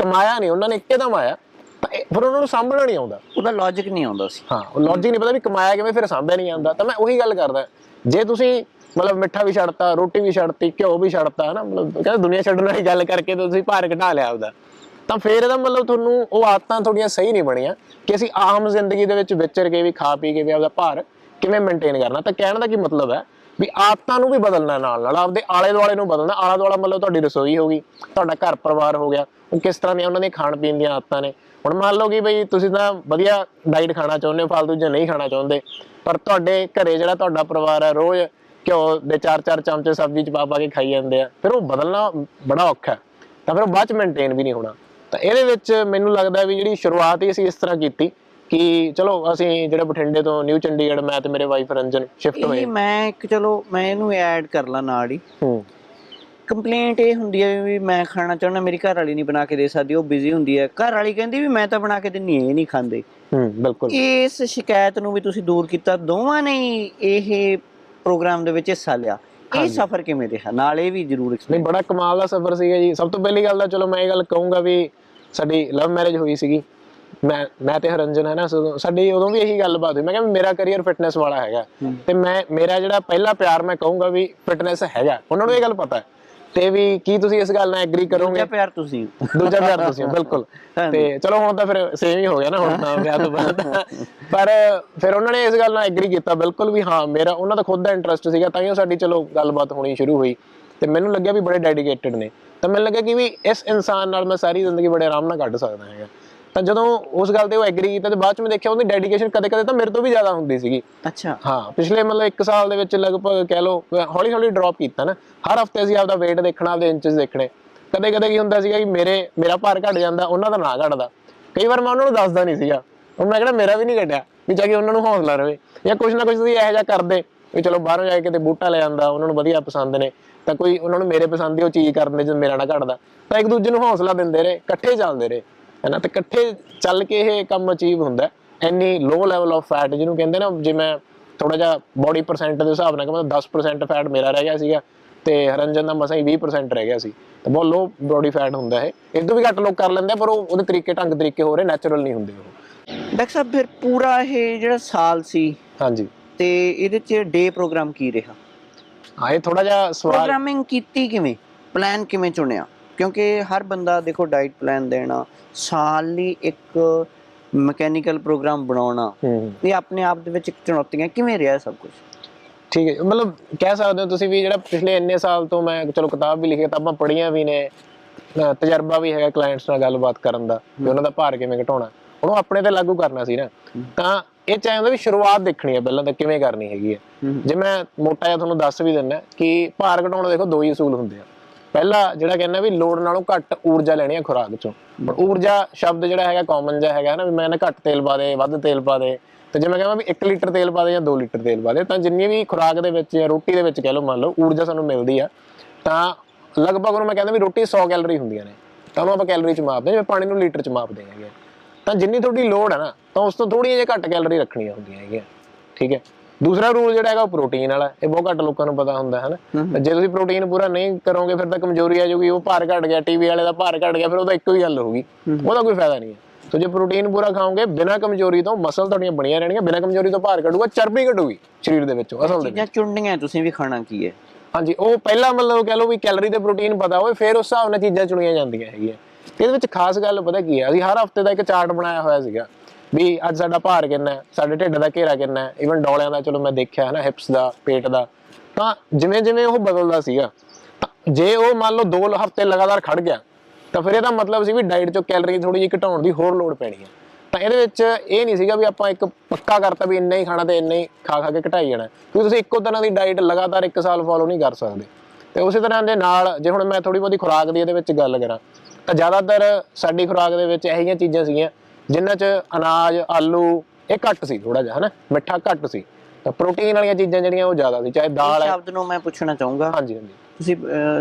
ਕਮਾਇਆ ਨਹੀਂ ਉਹਨਾਂ ਨੇ ਦਮ ਆਇਆ ਪਰ ਉਹਨਾਂ ਨੂੰ ਸਾਂਭਣਾ ਨਹੀਂ ਆਉਂਦਾ ਉਹਦਾ ਲੌਜੀਕ ਨਹੀਂ ਆਉਂਦਾ ਸੀ ਹਾਂ ਉਹ ਲੌਜੀਕ ਨਹੀਂ ਪਤਾ ਵੀ ਕਮਾਇਆ ਕਿਵੇਂ ਫਿਰ ਸਾਂਭਿਆ ਨਹੀਂ ਜਾਂਦਾ ਤਾਂ ਮੈਂ ਉਹੀ ਗੱਲ ਕਰਦਾ ਜੇ ਤੁਸੀਂ ਮਤਲਬ ਮਿੱਠਾ ਵੀ ਛੱਡਤਾ ਰੋਟੀ ਵੀ ਛੱਡਤੀ ਘਿਓ ਵੀ ਛੱਡਤਾ ਹਨਾ ਮਤਲਬ ਕਹਿੰਦਾ ਦੁਨੀਆ ਛੱਡਣ ਵਾਲੀ ਗੱਲ ਕਰਕੇ ਤੁਸੀਂ ਭਾਰ ਘਟਾ ਲਿਆ ਆਪਦਾ ਤਾਂ ਫੇਰ ਇਹਦਾ ਮਤਲਬ ਤੁਹਾਨੂੰ ਉਹ ਆਦਤਾਂ ਤੁਹਾਡੀਆਂ ਸਹੀ ਨਹੀਂ ਬਣੀਆਂ ਕਿ ਅਸੀਂ ਆਮ ਜ਼ਿੰਦਗੀ ਦੇ ਵਿੱਚ ਵਿਚਰ ਕੇ ਵੀ ਖਾ ਪੀ ਕੇ ਵੀ ਆਪਦਾ ਭਾਰ ਕਿਵੇਂ ਮੇਨਟੇਨ ਕਰਨਾ ਤਾਂ ਕਹਿਣ ਦਾ ਕੀ ਮਤਲਬ ਹੈ ਵੀ ਆਦਤਾਂ ਨੂੰ ਵੀ ਬਦਲਣਾ ਨਾਲ ਨਾਲ ਆਪਦੇ ਆਲੇ ਦੁਆਲੇ ਨੂੰ ਬਦਲਣਾ ਆਲਾ ਦੁਆਲਾ ਮਤਲਬ ਤੁਹਾਡੀ ਰਸੋਈ ਹੋ ਗਈ ਤੁਹਾਡਾ ਘਰ ਪਰਿਵਾਰ ਹੋ ਗਿਆ ਉਹ ਕਿਸ ਤਰ੍ਹਾਂ ਨੇ ਉਹਨਾਂ ਦੇ ਖਾਣ ਪੀਣ ਦੀਆਂ ਆਦਤਾਂ ਨੇ ਹੁਣ ਮੰਨ ਲਓ ਕਿ ਬਈ ਤੁਸੀਂ ਤਾਂ ਵਧੀਆ ਡਾਈਟ ਖਾਣਾ ਚਾਹੁੰਦੇ ਹੋ ਫਾਲਤੂ ਜਿਹਾ ਨਹੀਂ ਖਾਣਾ ਚਾਹੁੰਦੇ ਪਰ ਤੁਹਾਡੇ ਘਰੇ ਜਿਹੜਾ ਤੁਹਾਡਾ ਪਰਿਵਾਰ ਹੈ ਰੋਜ਼ ਕਿਉਂ ਦੇ ਚਾਰ ਚਾਰ ਚਮਚੇ ਸਬਜ਼ੀ ਚ ਪਾ ਪਾ ਕੇ ਖਾਈ ਜਾਂਦੇ ਆ ਫਿਰ ਉਹ ਬਦਲਣਾ ਬੜਾ ਔਖਾ ਤਾਂ ਫਿਰ ਉਹ ਬਾਅਦ ਚ ਮੇਨਟੇਨ ਵੀ ਨਹੀਂ ਹੋਣਾ ਤਾਂ ਇਹਦੇ ਵਿੱਚ ਮੈਨੂੰ ਲੱਗਦਾ ਵੀ ਜਿਹੜੀ ਸ਼ੁਰੂਆਤ ਹੀ ਅਸੀਂ ਇਸ ਤਰ੍ਹਾਂ ਕੀਤੀ ਕਿ ਚਲੋ ਅਸੀਂ ਜਿਹੜਾ ਬਠਿੰਡੇ ਤੋਂ ਨਿਊ ਚੰਡੀਗੜ੍ਹ ਮੈਂ ਤੇ ਮੇਰੇ ਵਾਈਫ ਰੰਜਨ ਸ਼ਿਫਟ ਹੋਏ ਇਹ ਮੈਂ ਇੱਕ ਚਲੋ ਮੈਂ ਇਹਨੂੰ ਐਡ ਕਰ ਲਾਂ ਨਾਲ ਹੀ ਹੂੰ ਕੰਪਲੇਂਟ ਇਹ ਹੁੰਦੀ ਹੈ ਵੀ ਮੈਂ ਖਾਣਾ ਚਾਹੁੰਦਾ ਮੇਰੀ ਘਰ ਵਾਲੀ ਨਹੀਂ ਬਣਾ ਕੇ ਦੇ ਸਕਦੀ ਉਹ ਬਿਜ਼ੀ ਹੁੰਦੀ ਹੈ ਘਰ ਵਾਲੀ ਕਹਿੰਦੀ ਵੀ ਮੈਂ ਤਾਂ ਬਣਾ ਕੇ ਦਿੰਨੀ ਐ ਇਹ ਨਹੀਂ ਖਾਂਦੇ ਹੂੰ ਬਿਲਕੁਲ ਇਸ ਸ਼ਿਕਾਇਤ ਨੂੰ ਵੀ ਤੁਸੀਂ ਦੂਰ ਕੀਤਾ ਦੋਵਾਂ ਨੇ ਇਹ ਪ੍ਰੋਗਰਾਮ ਦੇ ਵਿੱਚ ਹਿੱਸਾ ਲਿਆ ਇਹ ਸਫ਼ਰ ਕਿਵੇਂ ਰਿਹਾ ਨਾਲ ਇਹ ਵੀ ਜ਼ਰੂਰ ਨਹੀਂ ਬੜਾ ਕਮਾਲ ਦਾ ਸਫ਼ਰ ਸੀਗਾ ਜੀ ਸਭ ਤੋਂ ਪਹਿਲੀ ਗੱਲ ਤਾਂ ਚਲੋ ਮੈਂ ਇਹ ਗੱਲ ਕਹੂੰਗਾ ਵੀ ਸਾਡੀ ਲਵ ਮੈਰਿਜ ਹੋਈ ਸੀਗੀ ਮੈਂ ਮੈਂ ਤੇ ਹਰਨਜਨ ਹੈ ਨਾ ਸਾਡੇ ਉਦੋਂ ਵੀ ਇਹੀ ਗੱਲਬਾਤ ਹੋਈ ਮੈਂ ਕਿਹਾ ਮੇਰਾ ਕੈਰੀਅਰ ਫਿਟਨੈਸ ਵਾਲਾ ਹੈਗਾ ਤੇ ਮੈਂ ਮੇਰਾ ਜਿਹੜਾ ਪਹਿਲਾ ਪਿਆਰ ਮੈਂ ਕਹੂੰਗਾ ਵੀ ਫਿਟਨੈਸ ਹੈਗਾ ਉਹਨਾਂ ਨੂੰ ਇਹ ਗੱਲ ਪਤਾ ਹੈ ਤੇ ਵੀ ਕੀ ਤੁਸੀਂ ਇਸ ਗੱਲ ਨਾਲ ਐਗਰੀ ਕਰੋਗੇ ਦੂਜਾ ਪਿਆਰ ਤੁਸੀਂ ਦੂਜਾ ਪਿਆਰ ਤੁਸੀਂ ਬਿਲਕੁਲ ਤੇ ਚਲੋ ਹੁਣ ਤਾਂ ਫਿਰ ਸੇਮ ਹੀ ਹੋ ਗਿਆ ਨਾ ਹੁਣ ਤਾਂ ਵਿਆਹ ਤੋਂ ਬਾਅਦ ਪਰ ਫਿਰ ਉਹਨਾਂ ਨੇ ਇਸ ਗੱਲ ਨਾਲ ਐਗਰੀ ਕੀਤਾ ਬਿਲਕੁਲ ਵੀ ਹਾਂ ਮੇਰਾ ਉਹਨਾਂ ਦਾ ਖੁਦ ਦਾ ਇੰਟਰਸਟ ਸੀਗਾ ਤਾਂ ਹੀ ਉਹ ਸਾਡੀ ਚਲੋ ਗੱਲਬਾਤ ਹੋਣੀ ਸ਼ੁਰੂ ਹੋਈ ਤੇ ਮੈਨੂੰ ਲੱਗਿਆ ਵੀ ਬੜੇ ਡੈਡੀਕੇਟਿਡ ਨੇ ਤਾਂ ਮੈਨੂੰ ਲੱਗਿਆ ਕਿ ਵੀ ਇਸ ਇਨਸਾਨ ਨਾਲ ਮੈਂ ਸਾਰੀ ਜ਼ਿੰਦਗੀ ਬੜੇ ਆਰਾਮ ਨਾਲ ਕੱਢ ਸਕਦਾ ਹੈਗਾ ਤਾਂ ਜਦੋਂ ਉਸ ਗੱਲ ਤੇ ਉਹ ਐਗਰੀ ਕੀਤਾ ਤੇ ਬਾਅਦ ਚ ਮੈਂ ਦੇਖਿਆ ਉਹਦੀ ਡੈਡੀਕੇਸ਼ਨ ਕਦੇ-ਕਦੇ ਤਾਂ ਮੇਰੇ ਤੋਂ ਵੀ ਜ਼ਿਆਦਾ ਹੁੰਦੀ ਸੀਗੀ ਅੱਛਾ ਹਾਂ ਪਿਛਲੇ ਮਤਲਬ 1 ਸਾਲ ਦੇ ਵਿੱਚ ਲਗਭਗ ਕਹਿ ਲਓ ਹੌਲੀ-ਹੌਲੀ ਡ੍ਰੌਪ ਕੀਤਾ ਨਾ ਹਰ ਹਫਤੇ ਅਸੀਂ ਆਪਦਾ weight ਦੇਖਣਾ ਆਪਦੇ ਇੰਚਸ ਦੇਖਣੇ ਕਦੇ-ਕਦੇ ਕੀ ਹੁੰਦਾ ਸੀਗਾ ਕਿ ਮੇਰੇ ਮੇਰਾ ਭਾਰ ਘਟ ਜਾਂਦਾ ਉਹਨਾਂ ਦਾ ਨਾ ਘਟਦਾ ਕਈ ਵਾਰ ਮੈਂ ਉਹਨਾਂ ਨੂੰ ਦੱਸਦਾ ਨਹੀਂ ਸੀਗਾ ਉਹ ਮੈਂ ਕਹਿੰਦਾ ਮੇਰਾ ਵੀ ਨਹੀਂ ਘਟਿਆ ਵੀ ਜਾ ਕੇ ਉਹਨਾਂ ਨੂੰ ਹੌਸਲਾ ਰਵੇ ਜਾਂ ਕੁਝ ਨਾ ਕੁਝ ਤੁਸੀਂ ਇਹੋ ਜਿਹਾ ਕਰਦੇ ਵੀ ਚਲੋ ਬਾਹਰੋਂ ਜਾ ਕੇ ਕਿਤੇ ਬੂਟਾ ਲੈ ਆਂਦਾ ਉਹਨਾਂ ਨੂੰ ਵਧੀਆ ਪਸੰਦ ਨੇ ਤਾਂ ਕੋਈ ਉਹਨਾਂ ਨੂੰ ਮੇਰੇ ਪਸੰਦ ਦੀ ਉਹ ਚੀਜ਼ ਕਰਨ ਦੇ ਜਦ ਮੇਰਾ ਨਾ ਘਟਦਾ ਤਾਂ ਇੱਕ ਦੂਜੇ ਨੂੰ ਹੌਸਲਾ ਦਿੰਦੇ ਰਹੇ ਇਕੱਠੇ ਚੱਲਦੇ ਰਹੇ ਹੈ ਨਾ ਤੇ ਇਕੱਠੇ ਚੱਲ ਕੇ ਇਹ ਕੰਮ ਅਚੀਵ ਹੁੰਦਾ any low level of fat ਜਿਹਨੂੰ ਕਹਿੰਦੇ ਨਾ ਜੇ ਮੈਂ ਥੋੜਾ ਜਿਹਾ ਬੋਡੀ ਪਰਸੈਂਟ ਦੇ ਹਿਸਾਬ ਨਾਲ ਕਹਿੰਦਾ 10% ਫੈਟ ਮੇਰਾ ਰਹਿ ਗਿਆ ਸੀਗਾ ਤੇ ਹਰੰਜਨ ਦਾ ਮਸਾ ਹੀ 20% ਰਹਿ ਗਿਆ ਸੀ ਤਾਂ ਬਹੁਤ ਲੋ ਬੋਡੀ ਫੈਟ ਹੁੰਦਾ ਹੈ ਇਹ ਤੋਂ ਵੀ ਘੱਟ ਲੋਕ ਕਰ ਲੈਂਦੇ ਪਰ ਉਹ ਉਹਦੇ ਤਰੀਕੇ ਢੰਗ ਤਰੀਕੇ ਹੋ ਰਹੇ ਨੈਚੁਰਲ ਨਹੀਂ ਹੁੰਦੇ ਉਹ ਡਾਕਟਰ ਸਾਹਿਬ ਫਿਰ ਪੂਰਾ ਇਹ ਜਿਹੜਾ ਸਾਲ ਸੀ ਹਾਂਜੀ ਤੇ ਇਹਦੇ ਚ ਡੇ ਪ੍ਰੋਗਰਾਮ ਕੀ ਰਿਹਾ ਆਏ ਥੋੜਾ ਜਿਹਾ ਸਵਾਲ ਪ੍ਰੋਗਰਾਮਿੰਗ ਕੀਤੀ ਕਿਵੇਂ ਪਲਾਨ ਕਿਵੇਂ ਚੁਣਿਆ ਕਿਉਂਕਿ ਹਰ ਬੰਦਾ ਦੇਖੋ ਡਾਈਟ ਪਲਾਨ ਦੇਣਾ ਸਾਲ ਲਈ ਇੱਕ ਮਕੈਨੀਕਲ ਪ੍ਰੋਗਰਾਮ ਬਣਾਉਣਾ ਇਹ ਆਪਣੇ ਆਪ ਦੇ ਵਿੱਚ ਇੱਕ ਚੁਣੌਤੀ ਹੈ ਕਿਵੇਂ ਰਿਹਾ ਸਭ ਕੁਝ ਠੀਕ ਹੈ ਮਤਲਬ ਕਹਿ ਸਕਦੇ ਹੋ ਤੁਸੀਂ ਵੀ ਜਿਹੜਾ ਪਿਛਲੇ ਇੰਨੇ ਸਾਲ ਤੋਂ ਮੈਂ ਚਲੋ ਕਿਤਾਬ ਵੀ ਲਿਖੀ ਕਿਤਾਬਾਂ ਪੜ੍ਹੀਆਂ ਵੀ ਨੇ ਤਜਰਬਾ ਵੀ ਹੈਗਾ ਕਲਾਇੰਟਸ ਨਾਲ ਗੱਲਬਾਤ ਕਰਨ ਦਾ ਵੀ ਉਹਨਾਂ ਦਾ ਭਾਰ ਕਿਵੇਂ ਘਟਾਉਣਾ ਉਹਨੂੰ ਆਪਣੇ ਤੇ ਲਾਗੂ ਕਰਨਾ ਸੀ ਨਾ ਤਾਂ ਇਹ ਚਾਹੀਦਾ ਵੀ ਸ਼ੁਰੂਆਤ ਦੇਖਣੀ ਹੈ ਪਹਿਲਾਂ ਤਾਂ ਕਿਵੇਂ ਕਰਨੀ ਹੈਗੀ ਹੈ ਜੇ ਮੈਂ ਮੋਟਾ ਜਿਹਾ ਤੁਹਾਨੂੰ ਦੱਸ ਵੀ ਦਿੰਦਾ ਕਿ ਭਾਰ ਘਟਾਉਣਾ ਦੇਖੋ ਦੋ ਹੀ ਅਸੂਲ ਹੁੰਦੇ ਆ ਪਹਿਲਾ ਜਿਹੜਾ ਕਹਿੰਦਾ ਵੀ ਲੋੜ ਨਾਲੋਂ ਘੱਟ ਊਰਜਾ ਲੈਣੀ ਹੈ ਖੁਰਾਕ ਚੋਂ ਊਰਜਾ ਸ਼ਬਦ ਜਿਹੜਾ ਹੈਗਾ ਕਾਮਨ ਜਿਹਾ ਹੈਗਾ ਨਾ ਵੀ ਮੈਂ ਨਾ ਘੱਟ ਤੇਲ ਪਾ ਦੇ ਵੱਧ ਤੇਲ ਪਾ ਦੇ ਤੇ ਜੇ ਮੈਂ ਕਹਾਂ ਵੀ 1 ਲੀਟਰ ਤੇਲ ਪਾ ਦੇ ਜਾਂ 2 ਲੀਟਰ ਤੇਲ ਪਾ ਦੇ ਤਾਂ ਜਿੰਨੀ ਵੀ ਖੁਰਾਕ ਦੇ ਵਿੱਚ ਜਾਂ ਰੋਟੀ ਦੇ ਵਿੱਚ ਕਹਿ ਲਓ ਮੰਨ ਲਓ ਊਰਜਾ ਸਾਨੂੰ ਮਿਲਦੀ ਆ ਤਾਂ ਲਗਭਗ ਉਹਨੂੰ ਮੈਂ ਕਹਿੰਦਾ ਵੀ ਰੋਟੀ 100 ਕੈਲਰੀ ਹੁੰਦੀਆਂ ਨੇ ਤਾਂ ਉਹਨੂੰ ਆਪਾਂ ਕੈਲਰੀ ਚ ਮਾਪਦੇ ਜਿਵੇਂ ਪਾਣੀ ਨੂੰ ਲੀਟਰ ਚ ਮਾਪਦੇ ਹੈਗੇ ਤਾਂ ਜਿੰਨੀ ਤੁਹਾਡੀ ਲੋੜ ਹੈ ਨਾ ਤਾਂ ਉਸ ਤੋਂ ਥੋੜੀ ਜਿਹੀ ਘੱਟ ਕੈਲਰੀ ਰੱਖਣੀ ਹੁੰਦੀ ਹੈਗੀ ਠੀਕ ਹੈ ਦੂਸਰਾ ਰੂਲ ਜਿਹੜਾ ਹੈਗਾ ਉਹ ਪ੍ਰੋਟੀਨ ਵਾਲਾ ਇਹ ਬਹੁਤ ਘੱਟ ਲੋਕਾਂ ਨੂੰ ਪਤਾ ਹੁੰਦਾ ਹੈ ਨਾ ਜੇ ਤੁਸੀਂ ਪ੍ਰੋਟੀਨ ਪੂਰਾ ਨਹੀਂ ਕਰੋਗੇ ਫਿਰ ਤਾਂ ਕਮਜ਼ੋਰੀ ਆ ਜਾਊਗੀ ਉਹ ਭਾਰ ਘਟ ਗਿਆ ਟੀਵੀ ਵਾਲੇ ਦਾ ਭਾਰ ਘਟ ਗਿਆ ਫਿਰ ਉਹਦਾ ਇੱਕੋ ਹੀ ਗੱਲ ਹੋਊਗੀ ਉਹਦਾ ਕੋਈ ਫਾਇਦਾ ਨਹੀਂ ਹੈ ਸੋ ਜੇ ਪ੍ਰੋਟੀਨ ਪੂਰਾ ਖਾਓਗੇ ਬਿਨਾ ਕਮਜ਼ੋਰੀ ਤੋਂ ਮਸਲ ਤੁਹਾਡੀਆਂ ਬਣੀਆਂ ਰਹਿਣਗੀਆਂ ਬਿਨਾ ਕਮਜ਼ੋਰੀ ਤੋਂ ਭਾਰ ਘਟੂਗਾ ਚਰਬੀ ਘਟੂਗੀ ਸਰੀਰ ਦੇ ਵਿੱਚੋਂ ਅਸਲ ਦੇ ਵਿੱਚ ਚੁਣਨੀਆਂ ਤੁਸੀਂ ਵੀ ਖਾਣਾ ਕੀ ਹੈ ਹਾਂਜੀ ਉਹ ਪਹਿਲਾਂ ਮਤਲਬ ਕਹ ਲਓ ਵੀ ਕੈਲਰੀ ਤੇ ਪ੍ਰੋਟੀਨ ਪਤਾ ਹੋਵੇ ਫਿਰ ਉਸ ਹਿਸਾਬ ਨਾਲ ਚੀਜ਼ਾਂ ਚੁਣੀਆਂ ਜਾਂਦੀਆਂ ਹੈਗੀਆਂ ਇਹਦੇ ਵਿੱਚ ਖਾਸ ਗੱਲ ਪਤਾ ਕੀ ਹੈ ਅਸੀਂ ਹਰ ਹਫਤੇ ਦਾ ਇੱਕ ਚਾਰਟ ਬਣਾਇਆ ਹੋਇਆ ਸੀਗਾ ਵੀ ਅੱਜ ਸਾਡਾ ਭਾਰ ਕਿੰਨਾ ਹੈ ਸਾਡੇ ਢਿੱਡ ਦਾ ਘੇਰਾ ਕਿੰਨਾ ਹੈ ਇਵਨ ਡੋਲਿਆਂ ਦਾ ਚਲੋ ਮੈਂ ਦੇਖਿਆ ਹੈ ਨਾ ਹਿਪਸ ਦਾ ਪੇਟ ਦਾ ਤਾਂ ਜਿਵੇਂ ਜਿਵੇਂ ਉਹ ਬਦਲਦਾ ਸੀਗਾ ਜੇ ਉਹ ਮੰਨ ਲਓ 2 ਹਫ਼ਤੇ ਲਗਾਤਾਰ ਖੜ ਗਿਆ ਤਾਂ ਫਿਰ ਇਹਦਾ ਮਤਲਬ ਸੀ ਵੀ ਡਾਈਟ ਚੋਂ ਕੈਲਰੀ ਥੋੜੀ ਜਿਹੀ ਘਟਾਉਣ ਦੀ ਹੋਰ ਲੋੜ ਪੈਣੀ ਹੈ ਤਾਂ ਇਹਦੇ ਵਿੱਚ ਇਹ ਨਹੀਂ ਸੀਗਾ ਵੀ ਆਪਾਂ ਇੱਕ ਪੱਕਾ ਕਰਤਾ ਵੀ ਇੰਨਾ ਹੀ ਖਾਣਾ ਤੇ ਇੰਨਾ ਹੀ ਖਾ ਖਾ ਕੇ ਘਟਾਈ ਜਾਣਾ ਕਿਉਂਕਿ ਤੁਸੀਂ ਇੱਕੋ ਤਰ੍ਹਾਂ ਦੀ ਡਾਈਟ ਲਗਾਤਾਰ 1 ਸਾਲ ਫਾਲੋ ਨਹੀਂ ਕਰ ਸਕਦੇ ਤੇ ਉਸੇ ਤਰ੍ਹਾਂ ਦੇ ਨਾਲ ਜੇ ਹੁਣ ਮੈਂ ਥੋੜੀ ਬੋਦੀ ਖੁਰਾਕ ਦੀ ਇਹਦੇ ਵਿੱਚ ਗੱਲ ਕਰਾਂ ਤਾਂ ਜ਼ਿਆਦਾਤਰ ਸਾਡੀ ਖੁਰਾਕ ਦੇ ਵਿੱਚ ਇਹੀਆਂ ਚੀਜ਼ਾਂ ਸੀਗੀਆਂ ਜਿਨ੍ਹਾਂ 'ਚ ਅਨਾਜ ਆਲੂ ਇਹ ਘੱਟ ਸੀ ਥੋੜਾ ਜਿਹਾ ਹਨਾ ਮਿੱਠਾ ਘੱਟ ਸੀ ਤਾਂ ਪ੍ਰੋਟੀਨ ਵਾਲੀਆਂ ਚੀਜ਼ਾਂ ਜਿਹੜੀਆਂ ਉਹ ਜ਼ਿਆਦਾ ਸੀ ਚਾਹੇ ਦਾਲ ਹੈ ਸ਼ਬਦ ਨੂੰ ਮੈਂ ਪੁੱਛਣਾ ਚਾਹੂੰਗਾ ਹਾਂਜੀ ਹਾਂਜੀ ਤੁਸੀਂ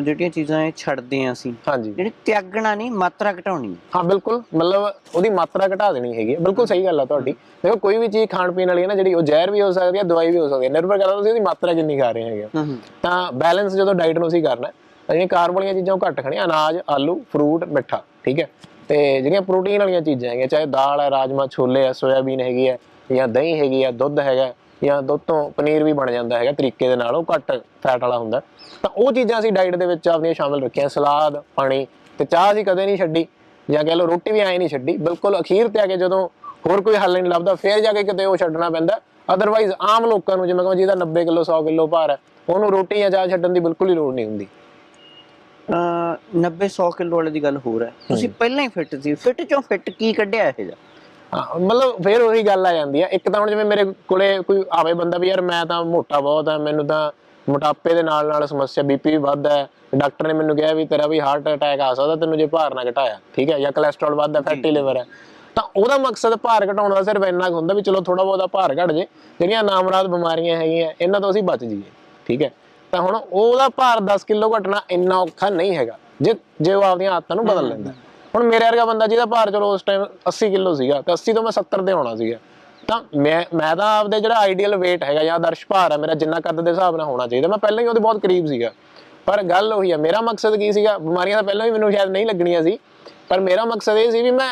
ਜਿਹੜੀਆਂ ਚੀਜ਼ਾਂ ਇਹ ਛੱਡਦੇ ਆ ਅਸੀਂ ਜਿਹੜੀ ਤਿਆਗਣਾ ਨਹੀਂ ਮਾਤਰਾ ਘਟਾਉਣੀ ਹਾਂ ਬਿਲਕੁਲ ਮਤਲਬ ਉਹਦੀ ਮਾਤਰਾ ਘਟਾ ਦੇਣੀ ਹੈਗੀ ਬਿਲਕੁਲ ਸਹੀ ਗੱਲ ਆ ਤੁਹਾਡੀ ਦੇਖੋ ਕੋਈ ਵੀ ਚੀਜ਼ ਖਾਣ ਪੀਣ ਵਾਲੀ ਹੈ ਨਾ ਜਿਹੜੀ ਉਹ ਜ਼ਹਿਰ ਵੀ ਹੋ ਸਕਦੀ ਹੈ ਦਵਾਈ ਵੀ ਹੋ ਸਕਦੀ ਹੈ ਨਿਰਭਰ ਕਰਦਾ ਤੁਸੀਂ ਉਹਦੀ ਮਾਤਰਾ ਕਿੰਨੀ ਖਾ ਰਹੇ ਹੈਗੇ ਤਾਂ ਬੈਲੈਂਸ ਜਦੋਂ ਡਾਈਟ ਨੂੰ ਅਸੀਂ ਕਰਨਾ ਹੈ ਜਿਹੜੀਆਂ ਕਾਰਬ ਵਾਲੀਆਂ ਚੀਜ਼ਾਂ ਉਹ ਘੱਟ ਖਾਣੀਆਂ ਅਨਾਜ ਆਲੂ ਫਰੂਟ ਮਿੱਠਾ ਠੀਕ ਹੈ ਤੇ ਜਿਹੜੀਆਂ ਪ੍ਰੋਟੀਨ ਵਾਲੀਆਂ ਚੀਜ਼ਾਂ ਹੈਗੀਆਂ ਚਾਹੇ ਦਾਲ ਹੈ ਰਾਜਮਾ ਛੋਲੇ ਹੈ ਸੋਇਆਬੀਨ ਹੈਗੀ ਹੈ ਜਾਂ ਦਹੀਂ ਹੈਗੀ ਹੈ ਦੁੱਧ ਹੈਗਾ ਜਾਂ ਦੁੱਧ ਤੋਂ ਪਨੀਰ ਵੀ ਬਣ ਜਾਂਦਾ ਹੈਗਾ ਤਰੀਕੇ ਦੇ ਨਾਲ ਉਹ ਘੱਟ ਫੈਟ ਵਾਲਾ ਹੁੰਦਾ ਤਾਂ ਉਹ ਚੀਜ਼ਾਂ ਅਸੀਂ ਡਾਈਟ ਦੇ ਵਿੱਚ ਆਪਣੀਆਂ ਸ਼ਾਮਿਲ ਰੱਖੀਆਂ ਸਲਾਦ ਪਾਣੀ ਤੇ ਚਾਹ ਵੀ ਕਦੇ ਨਹੀਂ ਛੱਡੀ ਜਾਂ ਕਹ ਲੋ ਰੋਟੀ ਵੀ ਆਏ ਨਹੀਂ ਛੱਡੀ ਬਿਲਕੁਲ ਅਖੀਰ ਤੇ ਆ ਕੇ ਜਦੋਂ ਹੋਰ ਕੋਈ ਹੱਲ ਨਹੀਂ ਲੱਭਦਾ ਫੇਰ ਜਾ ਕੇ ਕਿਤੇ ਉਹ ਛੱਡਣਾ ਪੈਂਦਾ ਅਦਰਵਾਈਜ਼ ਆਮ ਲੋਕਾਂ ਨੂੰ ਜਿਵੇਂ ਕਹਿੰਦਾ ਜਿਹਦਾ 90 ਕਿਲੋ 100 ਕਿਲੋ ਭਾਰ ਹੈ ਉਹਨੂੰ ਰੋਟੀ ਜਾਂ ਚਾਹ ਛੱਡਣ ਦੀ ਬਿਲਕੁਲ ਹੀ ਲੋੜ ਨਹੀਂ ਹੁੰਦੀ 90 100 ਕਿਲੋ ਵਾਲੇ ਦੀ ਗੱਲ ਹੋ ਰਹੀ ਹੈ ਤੁਸੀਂ ਪਹਿਲਾਂ ਹੀ ਫਿੱਟ ਸੀ ਫਿੱਟ ਚੋਂ ਫਿੱਟ ਕੀ ਕੱਢਿਆ ਇਹ ਜਾ ਮਤਲਬ ਫੇਰ ਉਹੀ ਗੱਲ ਆ ਜਾਂਦੀ ਆ ਇੱਕ ਤਾਂ ਹੁਣ ਜਿਵੇਂ ਮੇਰੇ ਕੋਲੇ ਕੋਈ ਆਵੇ ਬੰਦਾ ਵੀ ਯਾਰ ਮੈਂ ਤਾਂ ਮੋਟਾ ਬਹੁਤ ਆ ਮੈਨੂੰ ਤਾਂ ਮੋਟਾਪੇ ਦੇ ਨਾਲ ਨਾਲ ਸਮੱਸਿਆ ਬੀਪੀ ਵੀ ਵੱਧ ਹੈ ਡਾਕਟਰ ਨੇ ਮੈਨੂੰ ਕਿਹਾ ਵੀ ਤੇਰਾ ਵੀ ਹਾਰਟ ਅਟੈਕ ਆ ਸਕਦਾ ਤੈਨੂੰ ਜੇ ਭਾਰ ਨਾ ਘਟਾਇਆ ਠੀਕ ਹੈ ਜਾਂ ਕੋਲੇਸਟ੍ਰੋਲ ਵੱਧ ਹੈ ਫੈਟੀ ਲਿਵਰ ਹੈ ਤਾਂ ਉਹਦਾ ਮਕਸਦ ਭਾਰ ਘਟਾਉਣ ਦਾ ਸਿਰਫ ਇੰਨਾ ਹੁੰਦਾ ਵੀ ਚਲੋ ਥੋੜਾ ਬਹੁਤਾ ਭਾਰ ਘਟ ਜੇ ਜਿਹੜੀਆਂ ਨਾਮਰਾਦ ਬਿਮਾਰੀਆਂ ਹੈਗੀਆਂ ਇਹਨਾਂ ਤੋਂ ਅਸੀਂ ਬਚ ਜਾਈਏ ਠੀਕ ਹੈ ਤਾਂ ਹੁਣ ਉਹਦਾ ਭਾਰ 10 ਕਿਲੋ ਘਟਣਾ ਇੰਨਾ ਔਖਾ ਨਹੀਂ ਹੈਗਾ ਜੇ ਜੇ ਉਹ ਆਪਣੀਆਂ ਆਦਤਾਂ ਨੂੰ ਬਦਲ ਲੈਂਦਾ ਹੁਣ ਮੇਰੇ ਵਰਗਾ ਬੰਦਾ ਜਿਹਦਾ ਭਾਰ ਚਲੋ ਉਸ ਟਾਈਮ 80 ਕਿਲੋ ਸੀਗਾ ਤੇ 80 ਤੋਂ ਮੈਂ 70 ਦੇ ਆਉਣਾ ਸੀਗਾ ਤਾਂ ਮੈਂ ਮੈਂ ਤਾਂ ਆਪਦੇ ਜਿਹੜਾ ਆਈਡੀਅਲ weight ਹੈਗਾ ਜਾਂ ਆਦਰਸ਼ ਭਾਰ ਹੈ ਮੇਰਾ ਜਿੰਨਾ ਕੱਦ ਦੇ ਹਿਸਾਬ ਨਾਲ ਹੋਣਾ ਚਾਹੀਦਾ ਮੈਂ ਪਹਿਲਾਂ ਹੀ ਉਹਦੇ ਬਹੁਤ ਕਰੀਬ ਸੀਗਾ ਪਰ ਗੱਲ ਉਹੀ ਹੈ ਮੇਰਾ ਮਕਸਦ ਕੀ ਸੀਗਾ ਬਿਮਾਰੀਆਂ ਤਾਂ ਪਹਿਲਾਂ ਵੀ ਮੈਨੂੰ ਸ਼ਾਇਦ ਨਹੀਂ ਲੱਗਣੀਆਂ ਸੀ ਪਰ ਮੇਰਾ ਮਕਸਦ ਇਹ ਸੀ ਵੀ ਮੈਂ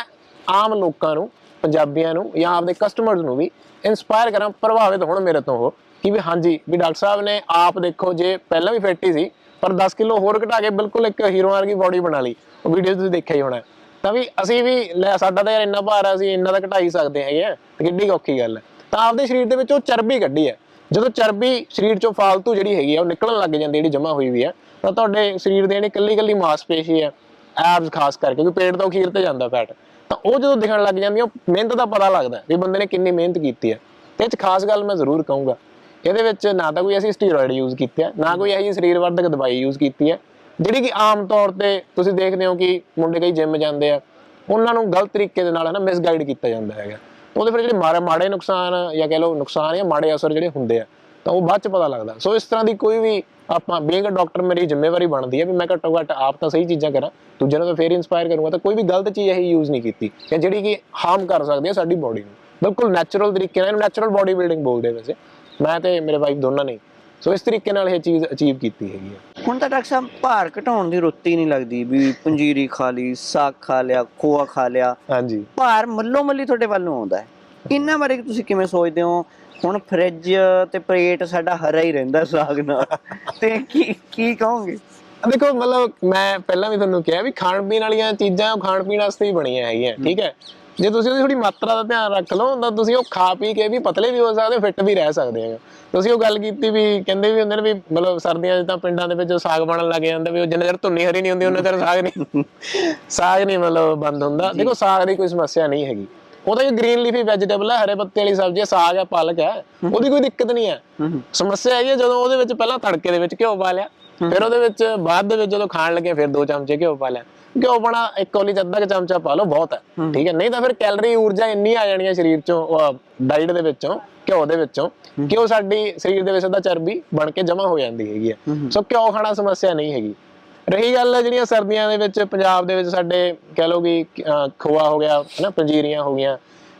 ਆਮ ਲੋਕਾਂ ਨੂੰ ਪੰਜਾਬੀਆਂ ਨੂੰ ਜਾਂ ਆਪਦੇ ਕਸਟਮਰਸ ਨੂੰ ਵੀ ਇਨਸਪਾਇਰ ਕਰਾਂ ਪ੍ਰਭਾਵਿਤ ਹੋਣ ਮੇਰੇ ਤੋਂ ਉਹ ਕਿ ਵੀ ਹਾਂਜੀ ਵੀ ਡਾਕਟਰ ਸਾਹਿਬ ਨੇ ਆਪ ਦੇਖੋ ਜੇ ਪਹਿਲਾਂ ਵੀ ਹੀ ਸੀ ਪਰ 10 ਕਿਲੋ ਹੋਰ ਘਟਾ ਕੇ ਬਿਲਕੁਲ ਇੱਕ ਹੀਰੋ ਵਰਗੀ ਬਾਡੀ ਬਣਾ ਲਈ ਉਹ ਵੀਡੀਓ ਤੁਸੀਂ ਦੇਖਿਆ ਹੀ ਹੋਣਾ ਤਾਂ ਵੀ ਅਸੀਂ ਵੀ ਲੈ ਸਾਡਾ ਤਾਂ ਯਾਰ ਇੰਨਾ ਭਾਰ ਆ ਅਸੀਂ ਇੰਨਾ ਤਾਂ ਘਟਾ ਹੀ ਸਕਦੇ ਹੈਗੇ ਆ ਕਿੰਨੀ ਔਖੀ ਗੱਲ ਹੈ ਤਾਂ ਆਪਦੇ ਸਰੀਰ ਦੇ ਵਿੱਚ ਉਹ ਚਰਬੀ ਕੱਢੀ ਹੈ ਜਦੋਂ ਚਰਬੀ ਸਰੀਰ ਚੋਂ ਫਾਲਤੂ ਜਿਹੜੀ ਹੈਗੀ ਆ ਉਹ ਨਿਕਲਣ ਲੱਗ ਜਾਂਦੀ ਜਿਹੜੀ ਜਮਾ ਹੋਈ ਵੀ ਆ ਤਾਂ ਤੁਹਾਡੇ ਸਰੀਰ ਦੇ ਨੇ ਕੱਲੀ ਕੱਲੀ ਮਾਸਪੇਸ਼ੀ ਆ ਐਬਸ ਖਾਸ ਕਰਕੇ ਕਿਉਂਕਿ ਪੇਟ ਤੋਂ ਖੀਰ ਤੇ ਜਾਂਦਾ ਫੈਟ ਤਾਂ ਉਹ ਜਦੋਂ ਦਿਖਣ ਲੱਗ ਜਾਂਦੀ ਉਹ ਮਿਹਨਤ ਦਾ ਪਤਾ ਲੱਗਦਾ ਵੀ ਬੰਦੇ ਨੇ ਕਿੰਨੀ ਮਿਹਨਤ ਕੀਤੀ ਆ ਤੇ ਇਹ ਚ ਖਾਸ ਗੱਲ ਮੈਂ ਜ਼ਰੂਰ ਕਹੂੰਗਾ ਇਹਦੇ ਵਿੱਚ ਨਾ ਤਾਂ ਕੋਈ ਅਸੀਂ ਸਟੀਰੋਇਡ ਯੂਜ਼ ਕੀਤੇ ਆ ਨਾ ਕੋਈ ਅਸੀਂ ਸਰੀਰ ਵਰਧਕ ਦਵਾਈ ਯੂਜ਼ ਕੀਤੀ ਹੈ ਜਿਹੜੀ ਕਿ ਆਮ ਤੌਰ ਤੇ ਤੁਸੀਂ ਦੇਖਦੇ ਹੋ ਕਿ ਮੁੰਡੇ ਕਈ ਜਿਮ ਜਾਂਦੇ ਆ ਉਹਨਾਂ ਨੂੰ ਗਲਤ ਤਰੀਕੇ ਦੇ ਨਾਲ ਹੈ ਨਾ ਮਿਸਗਾਈਡ ਕੀਤਾ ਜਾਂਦਾ ਹੈਗਾ ਉਹਦੇ ਫਿਰ ਜਿਹੜੇ ਮਾਰੇ ਮਾੜੇ ਨੁਕਸਾਨ ਜਾਂ ਕਹ ਲਓ ਨੁਕਸਾਨ ਜਾਂ ਮਾੜੇ ਅਸਰ ਜਿਹੜੇ ਹੁੰਦੇ ਆ ਤਾਂ ਉਹ ਬਾਅਦ ਚ ਪਤਾ ਲੱਗਦਾ ਸੋ ਇਸ ਤਰ੍ਹਾਂ ਦੀ ਕੋਈ ਵੀ ਆਪਾਂ ਬੀਇੰਗ ਅ ਡਾਕਟਰ ਮੇਰੀ ਜ਼ਿੰਮੇਵਾਰੀ ਬਣਦੀ ਹੈ ਵੀ ਮੈਂ ਘੱਟੋ ਘੱਟ ਆਪ ਤਾਂ ਸਹੀ ਚੀਜ਼ਾਂ ਕਰਾਂ ਦੂਜਿਆਂ ਨੂੰ ਤਾਂ ਫੇਰ ਇਨਸਪਾਇਰ ਕਰੂੰਗਾ ਤਾਂ ਕੋਈ ਵੀ ਗਲਤ ਚੀਜ਼ ਇਹ ਯੂਜ਼ ਨਹੀਂ ਕੀਤੀ ਜਾਂ ਜਿਹੜੀ ਕਿ ਹਾਰਮ ਕਰ ਸਕਦੀ ਹੈ ਸਾਡੀ ਬਾਡੀ ਨੂੰ ਬਿਲਕੁਲ ਨੈਚੁਰਲ ਤਰੀਕੇ ਨਾਲ ਨੈਚੁਰਲ ਬਾਡੀ ਬਿਲਡਿੰਗ ਬੋਲਦੇ ਵੈਸੇ ਮੈਂ ਤੇ ਮੇਰੇ ਵਾਈਫ ਦੋਨਾਂ ਨੇ ਸੋ ਇਸ ਤਰੀਕੇ ਨਾਲ ਇਹ ਚੀਜ਼ ਅਚੀਵ ਕੀਤੀ ਹੈਗੀ ਹੈ ਹੁਣ ਤਾਂ ਡਾਕਟਰ ਸਾਹਿਬ ਭਾਰ ਘਟਾਉਣ ਦੀ ਹੀ ਨਹੀਂ ਲੱਗਦੀ ਵੀ ਪੰਜੀਰੀ ਖਾ ਲਈ ਸਾਗ ਖਾ ਲਿਆ ਖੋਆ ਖਾ ਲਿਆ ਹਾਂਜੀ ਭਾਰ ਮੱਲੋ ਮੱਲੀ ਤੁਹਾਡੇ ਵੱਲੋਂ ਆਉਂਦਾ ਹੈ ਇੰਨਾ ਬਾਰੇ ਤੁਸੀਂ ਕਿਵੇਂ ਸੋਚਦੇ ਹੋ ਹੁਣ ਫ੍ਰਿਜ ਤੇ ਪਲੇਟ ਸਾਡਾ ਹਰਾ ਹੀ ਰਹਿੰਦਾ ਸਾਗ ਨਾਲ ਤੇ ਕੀ ਕੀ ਕਹੋਗੇ ਦੇਖੋ ਮਤਲਬ ਮੈਂ ਪਹਿਲਾਂ ਵੀ ਤੁਹਾਨੂੰ ਕਿਹਾ ਵੀ ਖਾਣ ਪੀਣ ਵਾਲੀਆਂ ਚੀਜ਼ਾਂ ਖਾਣ ਪੀਣ ਵਾਸਤੇ ਹੀ ਬਣੀਆਂ ਹੈਗੀਆਂ ਠੀਕ ਹੈ ਜੇ ਤੁਸੀਂ ਉਹਦੀ ਥੋੜੀ ਮਾਤਰਾ ਦਾ ਧਿਆਨ ਰੱਖ ਲਓ ਤਾਂ ਤੁਸੀਂ ਉਹ ਖਾ ਪੀ ਕੇ ਵੀ ਪਤਲੇ ਵੀ ਹੋ ਸਕਦੇ ਫਿੱਟ ਵੀ ਰਹਿ ਸਕਦੇ ਆ ਤੁਸੀਂ ਉਹ ਗੱਲ ਕੀਤੀ ਵੀ ਕਹਿੰਦੇ ਵੀ ਹੁੰਦੇ ਨੇ ਵੀ ਮਤਲਬ ਸਰਦੀਆਂ ਜਿੱਦਾਂ ਤਾਂ ਪਿੰਡਾਂ ਦੇ ਵਿੱਚ ਜੋ ਸਾਗ ਬਣਨ ਲੱਗ ਜਾਂਦਾ ਵੀ ਉਹ ਜਿੰਨਾ ਚਿਰ ਧੁੰਨੀ ਹਰੀ ਨਹੀਂ ਹੁੰਦੀ ਉਹਨਾਂ ਚਿਰ ਸਾਗ ਨਹੀਂ ਸਾਗ ਨਹੀਂ ਮਤਲਬ ਬੰਦ ਹੁੰਦਾ ਦੇਖੋ ਸਾਗ ਦੀ ਕੋਈ ਸਮੱਸਿਆ ਨਹੀਂ ਹੈਗੀ ਉਹਦਾ ਜੋ ਗ੍ਰੀਨ ਲੀਫੀ ਵੈਜੀਟੇਬਲ ਹੈ ਹਰੇ ਪੱਤੇ ਵਾਲੀ ਸਬਜ਼ੀ ਹੈ ਸਾਗ ਹੈ ਪਾਲਕ ਹੈ ਉਹਦੀ ਕੋਈ ਦਿੱਕਤ ਨਹੀਂ ਹੈ ਸਮੱਸਿਆ ਇਹ ਹੈ ਜਦੋਂ ਉਹਦੇ ਵਿੱਚ ਪਹਿਲਾਂ ਤੜਕੇ ਦੇ ਵਿੱਚ ਘਿਓ ਪਾ ਲਿਆ ਫਿਰ ਉਹਦੇ ਵਿੱਚ ਬਾਅਦ ਦੇ ਵਿੱਚ ਜਦੋਂ ਖਾਣ ਲੱਗੇ ਫਿਰ ਦੋ ਚਮਚੇ ਘਿਓ ਪਾ ਲੈਣ ਘਿਓ ਬਣਾ ਇੱਕ ਕੋਲੀ ਚ ਅੱਧਾ ਚਮਚਾ ਪਾ ਲਓ ਬਹੁਤ ਹੈ ਠੀਕ ਹੈ ਨਹੀਂ ਤਾਂ ਫਿਰ ਕੈਲਰੀ ਊਰਜਾ ਇੰਨੀ ਆ ਜਾਣੀ ਹੈ ਸਰੀਰ ਚੋਂ ਡਾਈਟ ਦੇ ਵਿੱਚੋਂ ਘਿਓ ਦੇ ਵਿੱਚੋਂ ਕਿ ਉਹ ਸਾਡੀ ਸਰੀਰ ਦੇ ਵਿੱਚ ਉਹਦਾ ਚਰਬੀ ਬਣ ਕੇ ਜਮਾ ਹੋ ਜਾਂਦੀ ਹੈਗੀ ਹੈ ਸੋ ਘਿਓ ਖਾਣਾ ਸਮੱਸਿਆ ਨਹੀਂ ਹੈਗੀ ਰਹੀ ਗੱਲ ਜਿਹੜੀਆਂ ਸਰਦੀਆਂ ਦੇ ਵਿੱਚ ਪੰਜਾਬ ਦੇ ਵਿੱਚ ਸਾਡੇ ਕਹਿ ਲਓ ਕਿ ਖੋਆ ਹੋ ਗਿਆ ਹਨਾ ਪੰਜੀਰੀਆਂ ਹੋ ਗਈਆਂ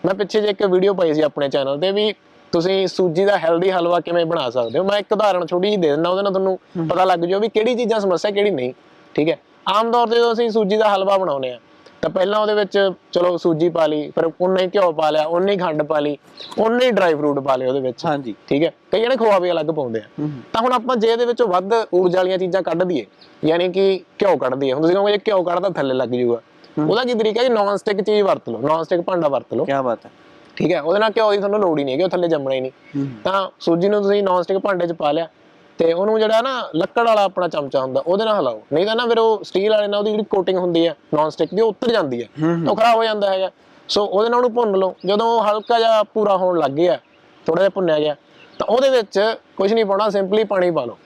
ਮੈਂ ਪਿੱਛੇ ਜੇ ਇੱਕ ਵੀਡੀਓ ਪਾਈ ਸੀ ਆਪਣੇ ਚੈਨਲ ਤੇ ਵੀ ਤੁਸੀਂ ਸੂਜੀ ਦਾ ਹੈਲਦੀ ਹਲਵਾ ਕਿਵੇਂ ਬਣਾ ਸਕਦੇ ਹੋ ਮੈਂ ਇੱਕ ਉਦਾਹਰਣ ਛੋਟੀ ਜੀ ਦੇ ਦਿੰਦਾ ਉਹਦੇ ਨਾਲ ਤੁਹਾਨੂੰ ਪਤਾ ਲੱਗ ਜਾਊ ਵੀ ਕਿਹੜੀ ਚੀਜ਼ਾਂ ਸਮੱਸਿਆ ਕਿਹੜੀ ਨਹੀਂ ਠੀਕ ਹੈ ਆਮ ਤੌਰ ਤੇ ਜਦੋਂ ਅਸੀਂ ਸੂਜੀ ਦਾ ਹਲਵਾ ਬਣਾਉਨੇ ਆ ਤਾਂ ਪਹਿਲਾਂ ਉਹਦੇ ਵਿੱਚ ਚਲੋ ਸੂਜੀ ਪਾ ਲਈ ਫਿਰ ਉਨਾ ਹੀ ਘਿਓ ਪਾ ਲਿਆ ਉਹਨੇ ਹੀ ਖੰਡ ਪਾ ਲਈ ਉਹਨੇ ਹੀ ਡਰਾਈ ਫਰੂਟ ਪਾ ਲਿਆ ਉਹਦੇ ਵਿੱਚ ਹਾਂਜੀ ਠੀਕ ਹੈ ਕਈ ਜਣੇ ਖੋਆ ਵੀ ਅਲੱਗ ਪਾਉਂਦੇ ਆ ਤਾਂ ਹੁਣ ਆਪਾਂ ਜੇ ਇਹਦੇ ਵਿੱਚੋਂ ਵੱਧ ਊਰਜਾ ਵਾਲੀਆਂ ਚੀਜ਼ਾਂ ਕੱਢ ਦਈਏ ਯਾਨੀ ਕਿ ਘਿਓ ਕੱਢ ਦਈਏ ਹੁਣ ਤੁਸੀਂ ਕਹੋਗੇ ਘਿਓ ਕੱਢਦਾ ਥੱਲੇ ਲੱਗ ਜੂਗਾ ਉਹਦਾ ਕੀ ਤਰੀਕਾ ਜੀ ਨੌਨ ਸਟਿਕ ਚੀਜ਼ ਵਰਤ ਲਓ ਨੌਨ ਸਟਿਕ ਭਾਂਡਾ ਵਰਤ ਲਓ ਕੀ ਬਾਤ ਹੈ ਠੀਕ ਹੈ ਉਹਦੇ ਨਾਲ ਕਿਉਂ ਹੋਈ ਤੁਹਾਨੂੰ ਲੋੜ ਹੀ ਨਹੀਂ ਹੈ ਕਿ ਉਹ ਥੱਲੇ ਜੰਮਣਾ ਹੀ ਨਹੀਂ ਤਾਂ ਸੂਜੀ ਨੂੰ ਤੁਸੀਂ ਨੌਨ ਸਟਿਕ ਭਾਂਡੇ 'ਚ ਪਾ ਲਿਆ ਤੇ ਉਹਨੂੰ ਜਿਹੜਾ ਨਾ ਲੱਕੜ ਵਾਲਾ ਆਪਣਾ ਚਮਚਾ ਹੁੰਦਾ ਉਹਦੇ ਨਾਲ ਹਲਾਓ ਨਹੀਂ ਤਾਂ ਨਾ ਫਿਰ ਉਹ ਸਟੀਲ ਵਾਲੇ ਨਾਲ ਉਹਦੀ ਜਿਹੜੀ ਕੋਟਿੰਗ ਹੁੰਦੀ ਹੈ ਨੌਨ ਸਟਿਕ ਦੀ ਉਹ ਉੱਤਰ ਜਾਂਦੀ ਹੈ ਉਹ ਖਰਾਬ ਹੋ ਜਾਂਦਾ ਹੈਗਾ ਸੋ ਉਹਦੇ ਨਾਲ ਉਹਨੂੰ ਭੁੰਨ ਲਓ ਜਦੋਂ ਉਹ ਹਲਕਾ ਜਿਹਾ ਪੂਰਾ ਹੋਣ ਲੱਗ ਗਿਆ ਥੋੜਾ ਜਿਹਾ ਭੁੰਨਿਆ ਗਿਆ ਤਾਂ ਉਹਦੇ ਵਿੱਚ ਕੁਝ ਨਹੀਂ ਪਾਉਣਾ ਸਿੰਪਲੀ ਪਾਣੀ ਪਾ ਲਓ